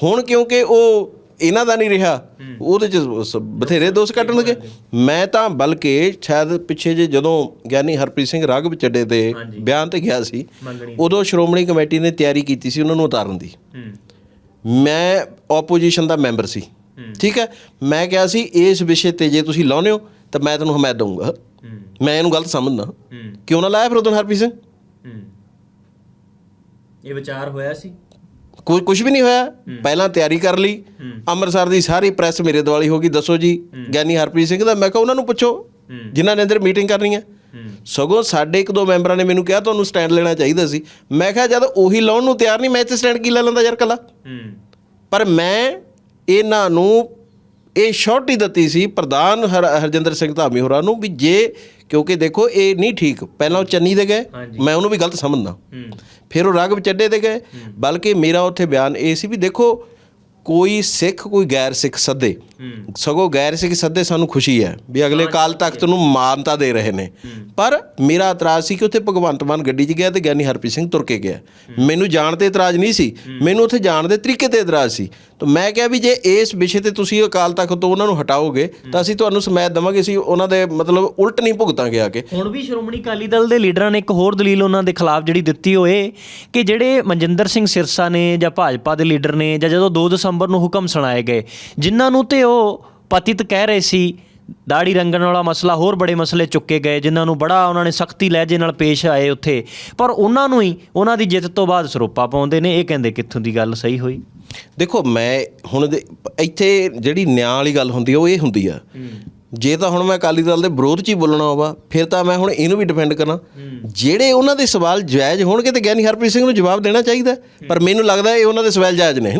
ਹੁਣ ਕਿਉਂਕਿ ਉਹ ਇਹਨਾਂ ਦਾ ਨਹੀਂ ਰਿਹਾ। ਉਹਦੇ ਚ ਸ- ਬਥੇਰੇ ਦੋਸ਼ ਕੱਢਣਗੇ ਮੈਂ ਤਾਂ ਬਲਕਿ ਸ਼ਾਇਦ ਪਿੱਛੇ ਜੇ ਜਦੋਂ ਗਿਆਨੀ ਹਰਪ੍ਰੀਤ ਸਿੰਘ ਰਾਘਵ ਚੱਡੇ ਦੇ ਬਿਆਨ ਤੇ ਗਿਆ ਸੀ ਉਦੋਂ ਸ਼੍ਰੋਮਣੀ ਕਮੇਟੀ ਨੇ ਤਿਆਰੀ ਕੀਤੀ ਸੀ ਉਹਨਾਂ ਨੂੰ ਉਤਾਰਨ ਦੀ। ਮੈਂ ਆਪੋਜੀਸ਼ਨ ਦਾ ਮੈਂਬਰ ਸੀ। ਠੀਕ ਹੈ? ਮੈਂ ਕਿਹਾ ਸੀ ਇਸ ਵਿਸ਼ੇ ਤੇ ਜੇ ਤੁਸੀਂ ਲਾਉਨੇ ਹੋ ਤਾਂ ਮੈਂ ਤੁਹਾਨੂੰ ਹਮਾਇਤ ਦਊਂਗਾ। ਮੈਂ ਇਹਨੂੰ ਗਲਤ ਸਮਝਦਾ। ਕਿਉਂ ਨਾ ਲਾਇਆ ਫਿਰ ਉਦੋਂ ਹਰਪ੍ਰੀਤ ਸਿੰਘ? ਇਹ ਵਿਚਾਰ ਹੋਇਆ ਸੀ? ਕੋਈ ਕੁਝ ਵੀ ਨਹੀਂ ਹੋਇਆ। ਪਹਿਲਾਂ ਤਿਆਰੀ ਕਰ ਲਈ। ਅੰਮ੍ਰਿਤਸਰ ਦੀ ਸਾਰੀ ਪ੍ਰੈਸ ਮੇਰੇ ਦੁਆਲੀ ਹੋ ਗਈ ਦੱਸੋ ਜੀ। ਗਿਆਨੀ ਹਰਪ੍ਰੀਤ ਸਿੰਘ ਦਾ ਮੈਂ ਕਿਹਾ ਉਹਨਾਂ ਨੂੰ ਪੁੱਛੋ ਜਿਨ੍ਹਾਂ ਨੇ ਅੰਦਰ ਮੀਟਿੰਗ ਕਰਨੀ ਹੈ। ਸਗੋਂ ਸਾਡੇ ਇੱਕ ਦੋ ਮੈਂਬਰਾਂ ਨੇ ਮੈਨੂੰ ਕਿਹਾ ਤੁਹਾਨੂੰ ਸਟੈਂਡ ਲੈਣਾ ਚਾਹੀਦਾ ਸੀ। ਮੈਂ ਕਿਹਾ ਜਦ ਉਹੀ ਲਾਉਣ ਨੂੰ ਤਿਆਰ ਨਹੀਂ ਮੈਂ ਇੱਥੇ ਸਟੈਂਡ ਕੀ ਲੈ ਲੈਂਦਾ ਯਾਰ ਕੱਲਾ? ਪਰ ਮੈਂ ਇਹਨਾਂ ਨੂੰ ਇਹ ਸ਼ੋਰਟੀ ਦਿੱਤੀ ਸੀ ਪ੍ਰਧਾਨ ਹਰ- ਹਰਜਿੰਦਰ ਸਿੰਘ ਧਾਮੀ ਹੋਰਾਂ ਨੂੰ ਵੀ ਜੇ ਕਿਉਂਕਿ ਦੇਖੋ ਇਹ ਨਹੀਂ ਠੀਕ। ਪਹਿਲਾਂ ਉਹ ਚੰਨੀ ਦੇ ਗਏ ਮੈਂ ਉਹਨੂੰ ਵੀ ਗਲਤ ਸਮਝਦਾ। ਫਿਰ ਉਹ ਰਾਘਵ ਚੱਡੇ ਦੇ ਗਏ ਬਲਕਿ ਮੇਰਾ ਉੱਥੇ ਬਿਆਨ ਇਹ ਸੀ ਵੀ ਦੇਖੋ ਕੋਈ ਸਿੱਖ ਕੋਈ ਗੈਰ ਸਿੱਖ ਸੱਦੇ। ਸਗੋਂ ਗੈਰ ਸਿੱਖ ਸੱਦੇ ਸਾਨੂੰ ਖੁਸ਼ੀ ਹੈ ਵੀ ਅਗਲੇ ਕਾਲ ਤਖਤ ਨੂੰ ਮਾਨਤਾ ਦੇ ਰਹੇ ਨੇ। ਪਰ ਮੇਰਾ ਇਤਰਾਜ਼ ਸੀ ਕਿ ਉੱਥੇ ਭਗਵੰਤ ਮਾਨ ਗੱਡੀ 'ਚ ਗਿਆ ਤੇ ਗਿਆਨੀ ਹਰਪ੍ਰੀਤ ਸਿੰਘ ਤੁਰ ਕੇ ਗਿਆ। ਮੈਨੂੰ ਜਾਣ ਤੇ ਇਤਰਾਜ਼ ਨਹੀਂ ਸੀ। ਮੈਨੂੰ ਉੱਥੇ ਜਾਣ ਦੇ ਤਰੀਕੇ ਤੇ ਇਤਰਾਜ਼ ਸੀ। ਤਾਂ ਮੈਂ ਕਿਹਾ ਵੀ ਜੇ ਇਸ ਵਿਸ਼ੇ ਤੇ ਤੁਸੀਂ ਅਕਾਲ ਤਖਤ ਤੋਂ ਉਹਨਾਂ ਨੂੰ ਹਟਾਓਗੇ, ਤਾਂ ਅਸੀਂ ਤੁਹਾਨੂੰ ਸਮੈਤ ਦਵਾਂਗੇ, ਅਸੀਂ ਉਹਨਾਂ ਦੇ ਮਤਲਬ ਉਲਟ ਨਹੀਂ ਭੁਗਤਾਂਗੇ ਆ ਕੇ। ਹੁਣ ਵੀ ਸ਼੍ਰੋਮਣੀ ਅਕਾਲੀ ਦਲ ਦੇ ਲੀਡਰਾਂ ਨੇ ਇੱਕ ਹੋਰ ਦਲੀਲ ਉਹਨਾਂ ਦੇ ਖਿਲਾਫ ਜਿਹੜੀ ਦਿੱਤੀ ਹੋਏ ਕਿ ਜਿਹੜੇ ਮਨਜਿੰਦਰ ਸਿੰਘ ਸਿਰਸਾ ਨੇ ਜਾਂ ਭਾਜਪਾ ਦੇ ਲੀਡਰ ਨੇ ਜਾਂ ਜਦੋਂ 2 ਦਸੰਬਰ ਨੂੰ ਹੁਕਮ ਸੁਣਾਏ ਗਏ, ਜਿਨ੍ਹਾਂ ਨੂੰ ਤੇ ਉਹ ਪਤਿਤ ਕਹਿ ਰਹੇ ਸੀ ਦਾੜੀ ਰੰਗਣ ਵਾਲਾ ਮਸਲਾ, ਹੋਰ ਬੜੇ ਮਸਲੇ ਚੁੱਕੇ ਗਏ, ਜਿਨ੍ਹਾਂ ਨੂੰ ਬੜਾ ਉਹਨਾਂ ਨੇ ਸਖਤੀ ਲਹਿਜੇ ਨਾਲ ਪੇਸ਼ ਆਏ ਉੱਥੇ। ਪਰ ਉਹਨਾਂ ਨੂੰ ਹੀ ਉਹਨਾਂ ਦੀ ਜਿੱਤ ਤੋਂ ਬਾਅਦ ਸਰੋਪਾ ਪਾਉਂਦੇ ਨੇ, ਇਹ ਕਹਿੰਦੇ ਕਿੱਥੋਂ ਦੀ ਗੱਲ ਸਹੀ ਹੋਈ? ਦੇਖੋ ਮੈਂ ਹੁਣ ਇੱਥੇ ਜਿਹੜੀ ਨਿਆਂ ਵਾਲੀ ਗੱਲ ਹੁੰਦੀ ਆ ਉਹ ਇਹ ਹੁੰਦੀ ਆ। ਜੇ ਤਾਂ ਹੁਣ ਮੈਂ ਅਕਾਲੀ ਦਲ ਦੇ ਵਿਰੋਧ 'ਚ ਹੀ ਬੋਲਣਾ ਹੋਵਾ ਫਿਰ ਤਾਂ ਮੈਂ ਹੁਣ ਇਹਨੂੰ ਵੀ ਡਿਫੈਂਡ ਕਰਾਂ। ਜਿਹੜੇ ਉਹਨਾਂ ਦੇ ਸਵਾਲ ਜਾਇਜ਼ ਹੋਣਗੇ ਤੇ ਗਿਆਨੀ ਹਰਪ੍ਰੀਤ ਸਿੰਘ ਨੂੰ ਜਵਾਬ ਦੇਣਾ ਚਾਹੀਦਾ। ਪਰ ਮੈਨੂੰ ਲੱਗਦਾ ਇਹ ਉਹਨਾਂ ਦੇ ਸਵਾਲ ਜਾਇਜ਼ ਨੇ।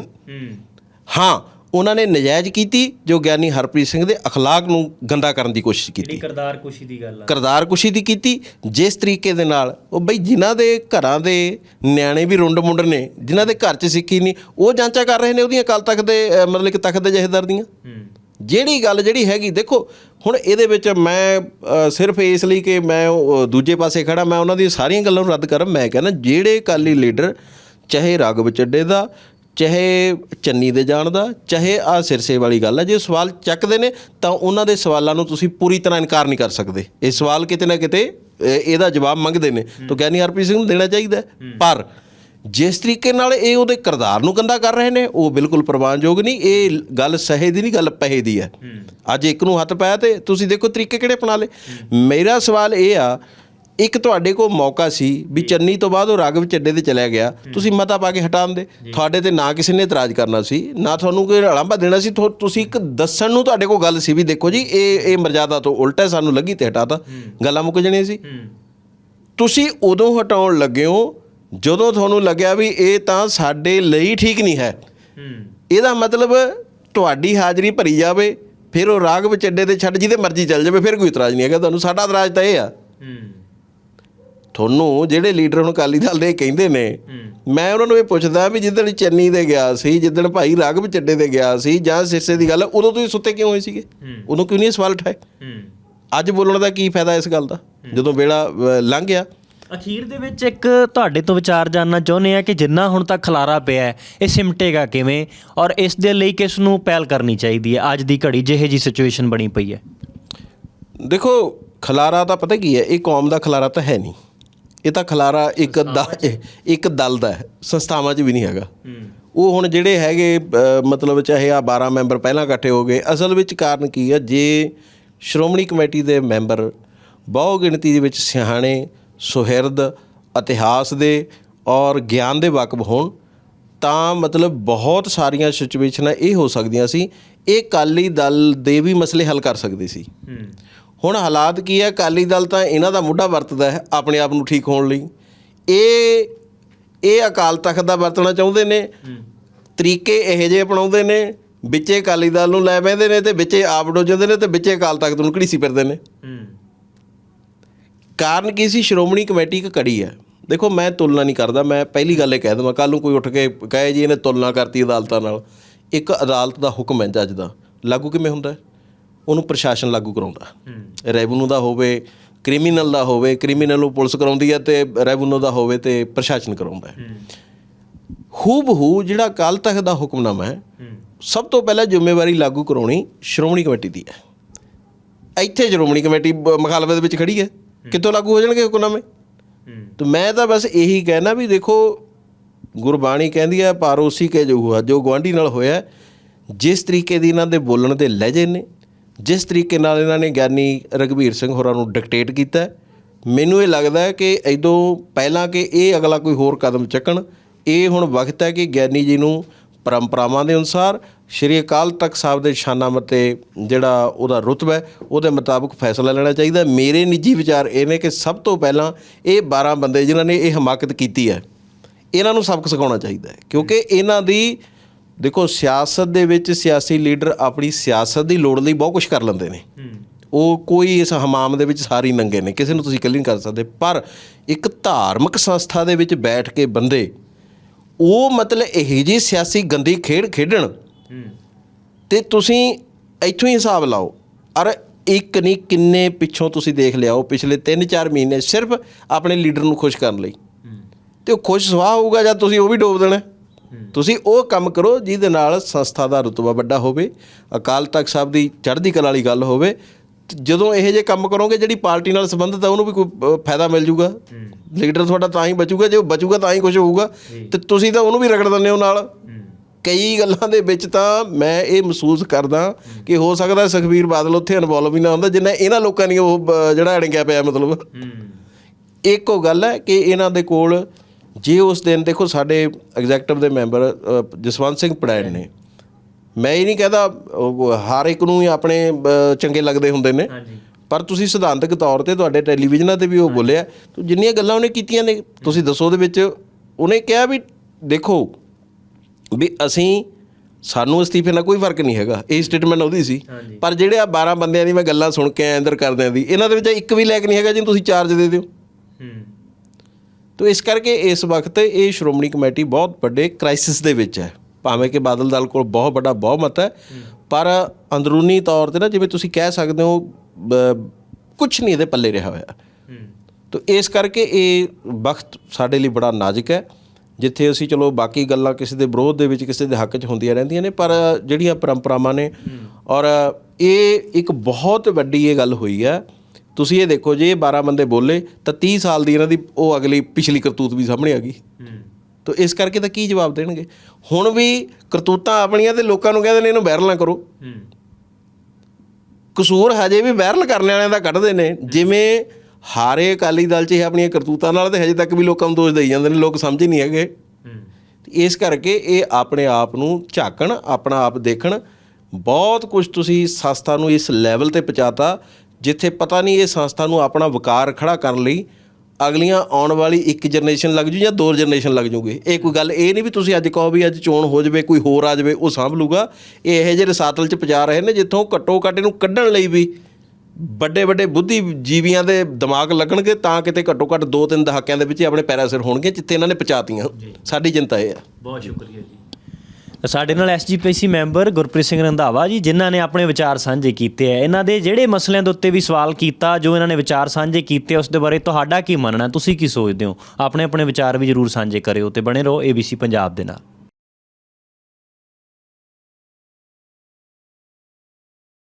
ਹਾਂ ਉਹਨਾਂ ਨੇ ਨਜਾਇਜ਼ ਕੀਤੀ ਜੋ ਗਿਆਨੀ ਹਰਪ੍ਰੀਤ ਸਿੰਘ ਦੇ ਅਖਲਾਕ ਨੂੰ ਗੰਦਾ ਕਰਨ ਦੀ ਕੋਸ਼ਿਸ਼ ਕੀਤੀ। ਕਰਦਾਰ ਕੁਸ਼ੀ ਦੀ ਗੱਲ ਕਰਤਾਰ ਕੁਸ਼ੀ ਦੀ ਕੀਤੀ ਜਿਸ ਤਰੀਕੇ ਦੇ ਨਾਲ ਉਹ ਬਈ ਜਿਨ੍ਹਾਂ ਦੇ ਘਰਾਂ ਦੇ ਨਿਆਣੇ ਵੀ ਰੁੰਡ ਮੁੰਡ ਨੇ ਜਿਨ੍ਹਾਂ ਦੇ ਘਰ 'ਚ ਸਿੱਖੀ ਨਹੀਂ ਉਹ ਜਾਂਚਾ ਕਰ ਰਹੇ ਨੇ ਉਹਦੀਆਂ ਕੱਲ ਤੱਕ ਦੇ ਮਤਲਬ ਕਿ ਤਖਤ ਦੇ ਜਹੇਦਾਰ ਦੀਆਂ। ਜਿਹੜੀ ਗੱਲ ਜਿਹੜੀ ਹੈਗੀ ਦੇਖੋ ਹੁਣ ਇਹਦੇ ਵਿੱਚ ਮੈਂ ਸਿਰਫ ਇਸ ਲਈ ਕਿ ਮੈਂ ਉਹ ਦੂਜੇ ਪਾਸੇ ਖੜਾ ਮੈਂ ਉਹਨਾਂ ਦੀ ਸਾਰੀਆਂ ਗੱਲਾਂ ਨੂੰ ਰੱਦ ਕਰਾਂ ਮੈਂ ਕਹਿੰਦਾ ਜਿਹੜੇ ਅਕਾਲੀ ਲੀਡਰ ਚਾਹੇ ਰਾਘਵ ਚੱਡੇ ਦਾ ਚਾਹੇ ਚੰਨੀ ਦੇ ਜਾਣ ਦਾ ਚਾਹੇ ਆ ਸਿਰਸੇ ਵਾਲੀ ਗੱਲ ਹੈ ਜੇ ਸਵਾਲ ਚੱਕਦੇ ਨੇ ਤਾਂ ਉਹਨਾਂ ਦੇ ਸਵਾਲਾਂ ਨੂੰ ਤੁਸੀਂ ਪੂਰੀ ਤਰ੍ਹਾਂ ਇਨਕਾਰ ਨਹੀਂ ਕਰ ਸਕਦੇ। ਇਹ ਸਵਾਲ ਕਿਤੇ ਨਾ ਕਿਤੇ ਇਹਦਾ ਜਵਾਬ ਮੰਗਦੇ ਨੇ। ਤਾਂ ਗਿਆਨੀ ਹਰਪ੍ਰੀਤ ਸਿੰਘ ਨੂੰ ਦੇਣਾ ਚਾਹੀਦਾ। ਪਰ ਜਿਸ ਤਰੀਕੇ ਨਾਲ ਇਹ ਉਹਦੇ ਕਿਰਦਾਰ ਨੂੰ ਗੰਦਾ ਕਰ ਰਹੇ ਨੇ ਉਹ ਬਿਲਕੁਲ ਪ੍ਰਵਾਨਯੋਗ ਨਹੀਂ ਇਹ ਗੱਲ ਸਹੇ ਦੀ ਨਹੀਂ ਗੱਲ ਪਹੇ ਦੀ ਹੈ। ਅੱਜ ਇੱਕ ਨੂੰ ਹੱਥ ਪਾਇਆ ਤੇ ਤੁਸੀਂ ਦੇਖੋ ਤਰੀਕੇ ਕਿਹੜੇ ਅਪਣਾ ਲਏ। ਮੇਰਾ ਸਵਾਲ ਇਹ ਆ ਇੱਕ ਤੁਹਾਡੇ ਕੋਲ ਮੌਕਾ ਸੀ ਵੀ ਚੰਨੀ ਤੋਂ ਬਾਅਦ ਉਹ ਰਾਗਵ ਚੱਡੇ ਤੇ ਚਲਿਆ ਗਿਆ। ਤੁਸੀਂ ਮਤਾ ਪਾ ਕੇ ਹਟਾਉਂਦੇ ਤੁਹਾਡੇ ਤੇ ਨਾ ਕਿਸੇ ਨੇ ਇਤਰਾਜ਼ ਕਰਨਾ ਸੀ ਨਾ ਤੁਹਾਨੂੰ ਕੋਈ ਅਲਾਂਭਾ ਦੇਣਾ ਸੀ। ਤੁਸੀਂ ਇੱਕ ਦੱਸਣ ਨੂੰ ਤੁਹਾਡੇ ਕੋਲ ਗੱਲ ਸੀ ਵੀ ਦੇਖੋ ਜੀ ਇਹ ਇਹ ਮਰਜ਼ਾਦਾ ਤੋਂ ਉਲਟਾ ਹੈ, ਸਾਨੂੰ ਲੱਗੀ ਤੇ ਹਟਾਤਾ। ਗੱਲਾਂ ਮੁੱਕ ਜਣੀਆਂ ਸੀ। ਤੁਸੀਂ ਉਦੋਂ ਹਟਾਉਣ ਲੱਗੇ ਹੋ ਜਦੋਂ ਤੁਹਾਨੂੰ ਲੱਗਿਆ ਵੀ ਇਹ ਤਾਂ ਸਾਡੇ ਲਈ ਠੀਕ ਨਹੀਂ ਹੈ। ਇਹਦਾ ਮਤਲਬ ਤੁਹਾਡੀ ਹਾਜ਼ਰੀ ਭਰੀ ਜਾਵੇ ਫਿਰ ਉਹ ਰਾਗਵ ਚੱਡੇ ਤੇ ਛੱਡ ਜਿਹਦੇ ਮਰਜ਼ੀ ਚੱਲ ਜਾਵੇ ਫਿਰ ਕੋਈ ਇਤਰਾਜ਼ ਨਹੀਂ ਹੈਗਾ ਤੁਹਾਨੂੰ। ਸਾਡਾ ਇਤਰਾਜ਼ ਤਾਂ ਇਹ ਆ। ਤੁਹਾਨੂੰ ਜਿਹੜੇ ਲੀਡਰ ਹੁਣ ਅਕਾਲੀ ਦਲ ਦੇ ਕਹਿੰਦੇ ਨੇ ਮੈਂ ਉਹਨਾਂ ਨੂੰ ਇਹ ਪੁੱਛਦਾ ਵੀ ਜਿੱਦਣ ਚੰਨੀ ਦੇ ਗਿਆ ਸੀ ਜਿੱਦਣ ਭਾਈ ਰਾਗਵ ਚੱਡੇ ਦੇ ਗਿਆ ਸੀ ਜਾਂ ਸਿਰਸੇ ਦੀ ਗੱਲ ਉਦੋਂ ਤੁਸੀਂ ਸੁੱਤੇ ਕਿਉਂ ਹੋਏ ਸੀਗੇ? ਉਦੋਂ ਕਿਉਂ ਨਹੀਂ ਸਵਾਲ ਉਠਾਏ? ਅੱਜ ਬੋਲਣ ਦਾ ਕੀ ਫਾਇਦਾ ਇਸ ਗੱਲ ਦਾ? ਜਦੋਂ ਵੇਲਾ ਲੰਘ ਗਿਆ। ਅਖੀਰ ਦੇ ਵਿੱਚ ਇੱਕ ਤੁਹਾਡੇ ਤੋਂ ਵਿਚਾਰ ਜਾਨਣਾ ਚਾਹੁੰਦੇ ਆ ਕਿ ਜਿੰਨਾ ਹੁਣ ਤੱਕ ਖਲਾਰਾ ਪਿਆ ਹੈ, ਇਹ ਸਿਮਟੇਗਾ ਕਿਵੇਂ? ਔਰ ਇਸ ਦੇ ਲਈ ਕਿਸ ਨੂੰ ਪਹਿਲ ਕਰਨੀ ਚਾਹੀਦੀ ਹੈ? ਅੱਜ ਦੀ ਘੜੀ ਜਿਹੇ ਜੀ ਸਿਚੁਏਸ਼ਨ ਬਣੀ ਪਈ ਹੈ। ਦੇਖੋ ਖਲਾਰਾ ਤਾਂ ਪਤਾ ਕੀ ਹੈ ਇਹ ਕੌਮ ਦਾ ਖਲਾਰਾ ਤਾਂ ਹੈ ਨਹੀਂ। ਇਹ ਤਾਂ ਖਲਾਰਾ ਇੱਕ ਦਾ ਇੱਕ ਦਲ ਦਾ ਹੈ ਸੰਸਥਾਵਾਂ 'ਚ ਵੀ ਨਹੀਂ ਹੈਗਾ। ਉਹ ਹੁਣ ਜਿਹੜੇ ਹੈਗੇ ਮਤਲਬ ਚਾਹੇ ਆ 12 ਮੈਂਬਰ ਪਹਿਲਾਂ ਇਕੱਠੇ ਹੋ ਗਏ ਅਸਲ ਵਿੱਚ ਕਾਰਨ ਕੀ ਹੈ? ਜੇ ਸ਼੍ਰੋਮਣੀ ਕਮੇਟੀ ਦੇ ਮੈਂਬਰ ਬਹੁ ਗਿਣਤੀ ਦੇ ਵਿੱਚ ਸਿਆਣੇ ਸੁਹਿਰਦ ਇਤਿਹਾਸ ਦੇ ਔਰ ਗਿਆਨ ਦੇ ਵਾਕਫ ਹੋਣ ਤਾਂ ਮਤਲਬ ਬਹੁਤ ਸਾਰੀਆਂ ਸਿਚੁਏਸ਼ਨਾਂ ਇਹ ਹੋ ਸਕਦੀਆਂ ਸੀ। ਇਹ ਅਕਾਲੀ ਦਲ ਦੇ ਵੀ ਮਸਲੇ ਹੱਲ ਕਰ ਸਕਦੀ ਸੀ। ਹੁਣ ਹਾਲਾਤ ਕੀ ਹੈ? ਅਕਾਲੀ ਦਲ ਤਾਂ ਇਹਨਾਂ ਦਾ ਮੁੱਢਾ ਵਰਤਦਾ ਹੈ ਆਪਣੇ ਆਪ ਨੂੰ ਠੀਕ ਹੋਣ ਲਈ। ਇਹ ਇਹ ਅਕਾਲ ਤਖਤ ਦਾ ਵਰਤਣਾ ਚਾਹੁੰਦੇ ਨੇ। ਤਰੀਕੇ ਇਹੋ ਜਿਹੇ ਅਪਣਾਉਂਦੇ ਨੇ। ਵਿੱਚੇ ਅਕਾਲੀ ਦਲ ਨੂੰ ਲੈ ਬੈਂਦੇ ਨੇ ਤੇ ਵਿੱਚੇ ਆਪ ਡੋ ਨੇ ਤੇ ਵਿੱਚੇ ਅਕਾਲ ਤਖਤ ਨੂੰ ਘੜੀਸੀ ਫਿਰਦੇ ਨੇ। ਕਾਰਨ ਕੀ ਸੀ? ਸ਼੍ਰੋਮਣੀ ਕਮੇਟੀ ਇੱਕ ਕੜੀ ਹੈ। ਦੇਖੋ, ਮੈਂ ਤੁਲਨਾ ਨਹੀਂ ਕਰਦਾ। ਮੈਂ ਪਹਿਲੀ ਗੱਲ ਇਹ ਕਹਿ ਦਵਾਂ ਕੱਲ ਨੂੰ ਕੋਈ ਉੱਠ ਕੇ ਕਹੇ ਜੀ ਇਹਨੇ ਤੁਲਨਾ ਕਰਤੀ ਅਦਾਲਤਾਂ ਨਾਲ। ਇੱਕ ਅਦਾਲਤ ਦਾ ਹੁਕਮ ਹੈ ਜੱਜ ਦਾ। ਲਾਗੂ ਕਿਵੇਂ ਹੁੰਦਾ ਹੈ? ਉਹਨੂੰ ਪ੍ਰਸ਼ਾਸਨ ਲਾਗੂ ਕਰਾਉਂਦਾ। ਰੈਵਨਿਊ ਦਾ ਹੋਵੇ ਕ੍ਰਿਮੀਨਲ ਦਾ ਹੋਵੇ ਕ੍ਰਿਮੀਨਲ ਨੂੰ ਪੁਲਿਸ ਕਰਾਉਂਦੀ ਹੈ ਤੇ ਰੈਵਨਿਊ ਦਾ ਹੋਵੇ ਤੇ ਪ੍ਰਸ਼ਾਸਨ ਕਰਾਉਂਦਾ ਹੈ। ਹੂਬਹੂ ਜਿਹੜਾ ਕੱਲ ਤੱਕ ਦਾ ਹੁਕਮਨਾਮਾ ਹੈ ਸਭ ਤੋਂ ਪਹਿਲਾਂ ਜ਼ਿੰਮੇਵਾਰੀ ਲਾਗੂ ਕਰਾਉਣੀ ਸ਼੍ਰੋਮਣੀ ਕਮੇਟੀ ਦੀ ਹੈ। ਇੱਥੇ ਸ਼੍ਰੋਮਣੀ ਕਮੇਟੀ ਮੁਖਾਲਫਤ ਦੇ ਵਿੱਚ ਖੜੀ ਹੈ। ਕਿੱਥੋਂ ਲਾਗੂ ਹੋ ਜਾਣਗੇ ਹੁਕਮਨਾਮੇ? ਤੇ ਮੈਂ ਤਾਂ ਬਸ ਇਹੀ ਕਹਿਣਾ ਵੀ ਦੇਖੋ ਗੁਰਬਾਣੀ ਕਹਿੰਦੀ ਹੈ ਪਾਰੋਸੀ ਕੇ ਜੋ ਹੁਆ ਜੋ ਗਵਾਂਢੀ ਨਾਲ ਹੋਇਆ ਜਿਸ ਤਰੀਕੇ ਦੀ ਇਹਨਾਂ ਦੇ ਬੋਲਣ ਦੇ ਲਹਿਜੇ ਨੇ ਜਿਸ ਤਰੀਕੇ ਨਾਲ ਇਹਨਾਂ ਨੇ ਗਿਆਨੀ ਰਗਵੀਰ ਸਿੰਘ ਹੋਰਾਂ ਨੂੰ ਡਿਕਟੇਟ ਕੀਤਾ ਮੈਨੂੰ ਇਹ ਲੱਗਦਾ ਹੈ ਕਿ ਇਦੋਂ ਪਹਿਲਾਂ ਕਿ ਇਹ ਅਗਲਾ ਕੋਈ ਹੋਰ ਕਦਮ ਚੱਕਣ, ਇਹ ਹੁਣ ਵਕਤ ਹੈ ਕਿ ਗਿਆਨੀ ਜੀ ਨੂੰ ਪਰੰਪਰਾਵਾਂ ਦੇ ਅਨੁਸਾਰ ਸ਼੍ਰੀ ਅਕਾਲ ਤਖਤ ਸਾਹਿਬ ਦੇ ਸ਼ਾਨਾਮਤ ਤੇ ਜਿਹੜਾ ਉਹਦਾ ਰੁਤਬਾ ਹੈ, ਉਹਦੇ ਮੁਤਾਬਕ ਫੈਸਲਾ ਲੈਣਾ ਚਾਹੀਦਾ ਮੇਰੇ ਨਿੱਜੀ ਵਿਚਾਰ ਇਹ ਨੇ ਕਿ ਸਭ ਤੋਂ ਪਹਿਲਾਂ ਇਹ 12 ਬੰਦੇ ਜਿਨ੍ਹਾਂ ਨੇ ਇਹ ਹਮਾਕਤ ਕੀਤੀ ਹੈ, ਇਹਨਾਂ ਨੂੰ ਸਬਕ ਸਿਖਾਉਣਾ ਚਾਹੀਦਾ ਹੈ, ਕਿਉਂਕਿ ਇਹਨਾਂ ਦੀ ਦੇਖੋ ਸਿਆਸਤ ਦੇ ਵਿੱਚ ਸਿਆਸੀ ਲੀਡਰ ਆਪਣੀ ਸਿਆਸਤ ਦੀ ਲੋੜ ਲਈ ਬਹੁਤ ਕੁਝ ਕਰ ਲੈਂਦੇ ਨੇ। ਉਹ ਕੋਈ ਇਸ ਹਮਾਮ ਦੇ ਵਿੱਚ ਸਾਰੀ ਨੰਗੇ ਨੇ ਕਿਸੇ ਨੂੰ ਤੁਸੀਂ ਇਕੱਲੀ ਨਹੀਂ ਕਰ ਸਕਦੇ। ਪਰ ਇੱਕ ਧਾਰਮਿਕ ਸੰਸਥਾ ਦੇ ਵਿੱਚ ਬੈਠ ਕੇ ਬੰਦੇ ਉਹ ਮਤਲਬ ਇਹੋ ਜਿਹੀ ਸਿਆਸੀ ਗੰਦੀ ਖੇਡ ਖੇਡਣ। ਤੇ ਤੁਸੀਂ ਇੱਥੋਂ ਹੀ ਹਿਸਾਬ ਲਾਓ ਅਰ ਇੱਕ ਨਹੀਂ ਕਿੰਨੇ ਪਿੱਛੋਂ ਤੁਸੀਂ ਦੇਖ ਲਿਆਓ ਪਿਛਲੇ 3-4 ਮਹੀਨੇ ਸਿਰਫ ਆਪਣੇ ਲੀਡਰ ਨੂੰ ਖੁਸ਼ ਕਰਨ ਲਈ। ਤੇ ਉਹ ਖੁਸ਼ ਸਵਾਹ ਹੋਊਗਾ ਜਦ ਤੁਸੀਂ ਉਹ ਵੀ ਡੋਬ ਦੇਣਾ? ਤੁਸੀਂ ਉਹ ਕੰਮ ਕਰੋ ਜਿਹਦੇ ਨਾਲ ਸੰਸਥਾ ਦਾ ਰੁਤਬਾ ਵੱਡਾ ਹੋਵੇ ਅਕਾਲ ਤਖਤ ਸਾਹਿਬ ਦੀ ਚੜ੍ਹਦੀ ਕਲਾ ਵਾਲੀ ਗੱਲ ਹੋਵੇ ਜਦੋਂ ਇਹੋ ਜਿਹੇ ਕੰਮ ਕਰੋਗੇ ਜਿਹੜੀ ਪਾਰਟੀ ਨਾਲ ਸੰਬੰਧਿਤ ਆ ਉਹਨੂੰ ਵੀ ਕੋਈ ਫਾਇਦਾ ਮਿਲ ਜੂਗਾ। ਲੀਡਰ ਤੁਹਾਡਾ ਤਾਂ ਹੀ ਬਚੂਗਾ ਜੇ ਉਹ ਬਚੂਗਾ ਤਾਂ ਹੀ ਕੁਝ ਹੋਊਗਾ। ਤੇ ਤੁਸੀਂ ਤਾਂ ਉਹਨੂੰ ਵੀ ਰਗੜ ਦਿੰਦੇ ਹੋ ਨਾਲ। ਕਈ ਗੱਲਾਂ ਦੇ ਵਿੱਚ ਤਾਂ ਮੈਂ ਇਹ ਮਹਿਸੂਸ ਕਰਦਾ ਕਿ ਹੋ ਸਕਦਾ ਸੁਖਬੀਰ ਬਾਦਲ ਉੱਥੇ ਇਨਵੋਲਵ ਹੀ ਨਾ ਹੁੰਦਾ ਜਿੰਨਾ ਇਹਨਾਂ ਲੋਕਾਂ ਨੇ ਉਹ ਜਿਹੜਾ ਅੜਿੰਗਿਆ ਪਿਆ ਮਤਲਬ। ਇੱਕ ਗੱਲ ਹੈ ਕਿ ਇਹਨਾਂ ਦੇ ਕੋਲ ਜੇ ਉਸ ਦਿਨ ਦੇਖੋ ਸਾਡੇ ਐਗਜ਼ੈਕਟਿਵ ਦੇ ਮੈਂਬਰ ਜਸਵੰਤ ਸਿੰਘ ਪੜੈਣ ਨੇ। ਮੈਂ ਇਹ ਨਹੀਂ ਕਹਦਾ ਹਰ ਇੱਕ ਨੂੰ ਹੀ ਆਪਣੇ ਚੰਗੇ ਲੱਗਦੇ ਹੁੰਦੇ ਨੇ। ਪਰ ਤੁਸੀਂ ਸਿਧਾਂਤਕ ਤੌਰ ਤੇ ਤੁਹਾਡੇ ਟੈਲੀਵਿਜ਼ਨਾਂ ਤੇ ਵੀ ਉਹ ਬੋਲਿਆ ਤੋ ਜਿੰਨੀਆਂ ਗੱਲਾਂ ਉਹਨੇ ਕੀਤੀਆਂ ਨੇ ਤੁਸੀਂ ਦੱਸੋ ਉਹਦੇ ਵਿੱਚ ਉਹਨੇ ਕਿਹਾ ਵੀ ਦੇਖੋ ਵੀ ਅਸੀਂ ਸਾਨੂੰ ਅਸਤੀਫੇ ਨਾਲ ਕੋਈ ਫ਼ਰਕ ਨਹੀਂ ਹੈਗਾ। ਇਹ ਸਟੇਟਮੈਂਟ ਉਹਦੀ ਸੀ। ਪਰ ਜਿਹੜੇ ਆ 12 ਬੰਦਿਆਂ ਦੀ ਮੈਂ ਗੱਲਾਂ ਸੁਣ ਕੇ ਆਇਆ ਅੰਦਰ ਕਰਦਿਆਂ ਦੀ ਇਹਨਾਂ ਦੇ ਵਿੱਚ ਇੱਕ ਵੀ ਲੈਕ ਨਹੀਂ ਹੈਗਾ ਜਿਹਨੂੰ ਤੁਸੀਂ ਚਾਰਜ ਦੇ ਦਿਓ। ਤੋ ਇਸ ਕਰਕੇ ਇਸ ਵਕਤ ਇਹ ਸ਼੍ਰੋਮਣੀ ਕਮੇਟੀ ਬਹੁਤ ਵੱਡੇ ਕ੍ਰਾਈਸਿਸ ਦੇ ਵਿੱਚ ਹੈ। ਭਾਵੇਂ ਕਿ ਬਾਦਲ ਦਲ ਕੋਲ ਬਹੁਤ ਵੱਡਾ ਬਹੁਮਤ ਹੈ ਪਰ ਅੰਦਰੂਨੀ ਤੌਰ ਤੇ ਨਾ ਜਿਵੇਂ ਤੁਸੀਂ ਕਹਿ ਸਕਦੇ ਹੋ ਕੁਝ ਨਹੀਂ ਇਹਦੇ ਪੱਲੇ ਰਿਹਾ ਹੋਇਆ। ਤੋ ਇਸ ਕਰਕੇ ਇਹ ਵਕਤ ਸਾਡੇ ਲਈ ਬੜਾ ਨਾਜ਼ੁਕ ਹੈ ਜਿੱਥੇ ਅਸੀਂ ਚਲੋ ਬਾਕੀ ਗੱਲਾਂ ਕਿਸੇ ਦੇ ਵਿਰੋਧ ਦੇ ਵਿੱਚ ਕਿਸੇ ਦੇ ਹੱਕ 'ਚ ਹੁੰਦੀਆਂ ਰਹਿੰਦੀਆਂ ਨੇ ਪਰ ਜਿਹੜੀਆਂ ਪਰੰਪਰਾਵਾਂ ਨੇ ਔਰ ਇਹ ਇੱਕ ਬਹੁਤ ਵੱਡੀ ਇਹ ਗੱਲ ਹੋਈ ਹੈ ਤੁਸੀਂ ਇਹ ਦੇਖੋ ਜੇ ਇਹ 12 ਬੰਦੇ ਬੋਲੇ ਤਾਂ 30 ਸਾਲ ਦੀ ਇਹਨਾਂ ਦੀ ਉਹ ਅਗਲੀ ਪਿਛਲੀ ਕਰਤੂਤ ਵੀ ਸਾਹਮਣੇ ਆ ਗਈ। ਤੋ ਇਸ ਕਰਕੇ ਤਾਂ ਕੀ ਜਵਾਬ ਦੇਣਗੇ? ਹੁਣ ਵੀ ਕਰਤੂਤਾਂ ਆਪਣੀਆਂ ਤੇ ਲੋਕਾਂ ਨੂੰ ਕਹਿੰਦੇ ਨੇ ਇਹਨੂੰ ਵਾਇਰਲ ਨਾ ਕਰੋ। ਕਸੂਰ ਹਜੇ ਵੀ ਵਾਇਰਲ ਕਰਨ ਵਾਲਿਆਂ ਦਾ ਕੱਢਦੇ ਨੇ। ਜਿਵੇਂ ਹਾਰੇ ਅਕਾਲੀ ਦਲ 'ਚ ਇਹ ਆਪਣੀਆਂ ਕਰਤੂਤਾਂ ਨਾਲ ਤੇ ਹਜੇ ਤੱਕ ਵੀ ਲੋਕਾਂ ਨੂੰ ਦੋਸ਼ ਦੇਈ ਜਾਂਦੇ ਨੇ ਲੋਕ ਸਮਝ ਹੀ ਨਹੀਂ ਹੈਗੇ। ਇਸ ਕਰਕੇ ਇਹ ਆਪਣੇ ਆਪ ਨੂੰ ਝਾਕਣ ਆਪਣਾ ਆਪ ਦੇਖਣ। ਬਹੁਤ ਕੁਝ ਤੁਸੀਂ ਸੰਸਥਾ ਨੂੰ ਇਸ ਲੈਵਲ ਤੇ ਪਹੁੰਚਾਤਾ। ਜਿੱਥੇ ਪਤਾ ਨਹੀਂ ਇਹ ਸੰਸਥਾ ਨੂੰ ਆਪਣਾ ਵਕਾਰ ਖੜਾ ਕਰਨ ਲਈ ਅਗਲੀਆਂ ਆਉਣ ਵਾਲੀ ਇੱਕ ਜਨਰੇਸ਼ਨ ਲੱਗ ਜੂ ਜਾਂ ਦੋ ਜਨਰੇਸ਼ਨ ਲੱਗ ਜੂਗੇ। ਇਹ ਕੋਈ ਗੱਲ ਇਹ ਨਹੀਂ ਵੀ ਤੁਸੀਂ ਅੱਜ ਕਹੋ ਵੀ ਅੱਜ ਚੋਣ ਹੋ ਜਾਵੇ ਕੋਈ ਹੋਰ ਆ ਜਾਵੇ ਉਹ ਸਾਂਭ ਲੂਗਾ। ਇਹ ਇਹੋ ਜਿਹੇ ਰਸਾਤਲ ਚ ਪਜਾ ਰਹੇ ਨੇ ਜਿੱਥੋਂ ਘੱਟੋ ਘੱਟ ਇਹਨੂੰ ਕੱਢਣ ਲਈ ਵੀ ਵੱਡੇ ਵੱਡੇ ਬੁੱਧੀ ਜੀਵੀਆਂ ਦੇ ਦਿਮਾਗ ਲੱਗਣਗੇ ਤਾਂ ਕਿਤੇ ਘੱਟੋ ਘੱਟ ਦੋ ਤਿੰਨ ਦਹਾਕਿਆਂ ਦੇ ਵਿੱਚ ਆਪਣੇ ਪੈਰਾਂ ਸਿਰ ਹੋਣਗੇ ਜਿੱਥੇ ਇਹਨਾਂ ਨੇ ਪਹੁੰਚਾਤੀਆਂ ਸਾਡੀ ਚਿੰਤਾ ਇਹ ਹੈ ਬਹੁਤ ਸ਼ੁਕਰੀਆ ਜੀ। ਸਾਡੇ ਨਾਲ ਐਸਜੀਪੀਸੀ ਮੈਂਬਰ ਗੁਰਪ੍ਰੀਤ ਸਿੰਘ ਰੰਧਾਵਾ ਜੀ, ਜਿਨ੍ਹਾਂ ਨੇ ਆਪਣੇ ਵਿਚਾਰ ਸਾਂਝੇ ਕੀਤੇ ਆ। ਇਹਨਾਂ ਦੇ ਜਿਹੜੇ ਮਸਲਿਆਂ ਦੇ ਉੱਤੇ ਵੀ ਸਵਾਲ ਕੀਤਾ, ਜੋ ਇਹਨਾਂ ਨੇ ਵਿਚਾਰ ਸਾਂਝੇ ਕੀਤੇ, ਉਸ ਦੇ ਬਾਰੇ ਤੁਹਾਡਾ ਕੀ ਮੰਨਣਾ? ਤੁਸੀਂ ਕੀ ਸੋਚਦੇ ਹੋ? ਆਪਣੇ ਆਪਣੇ ਵਿਚਾਰ ਵੀ ਜਰੂਰ ਸਾਂਝੇ ਕਰਿਓ ਤੇ ਬਣੇ ਰਹੋ ABC ਪੰਜਾਬ ਦੇ ਨਾਲ।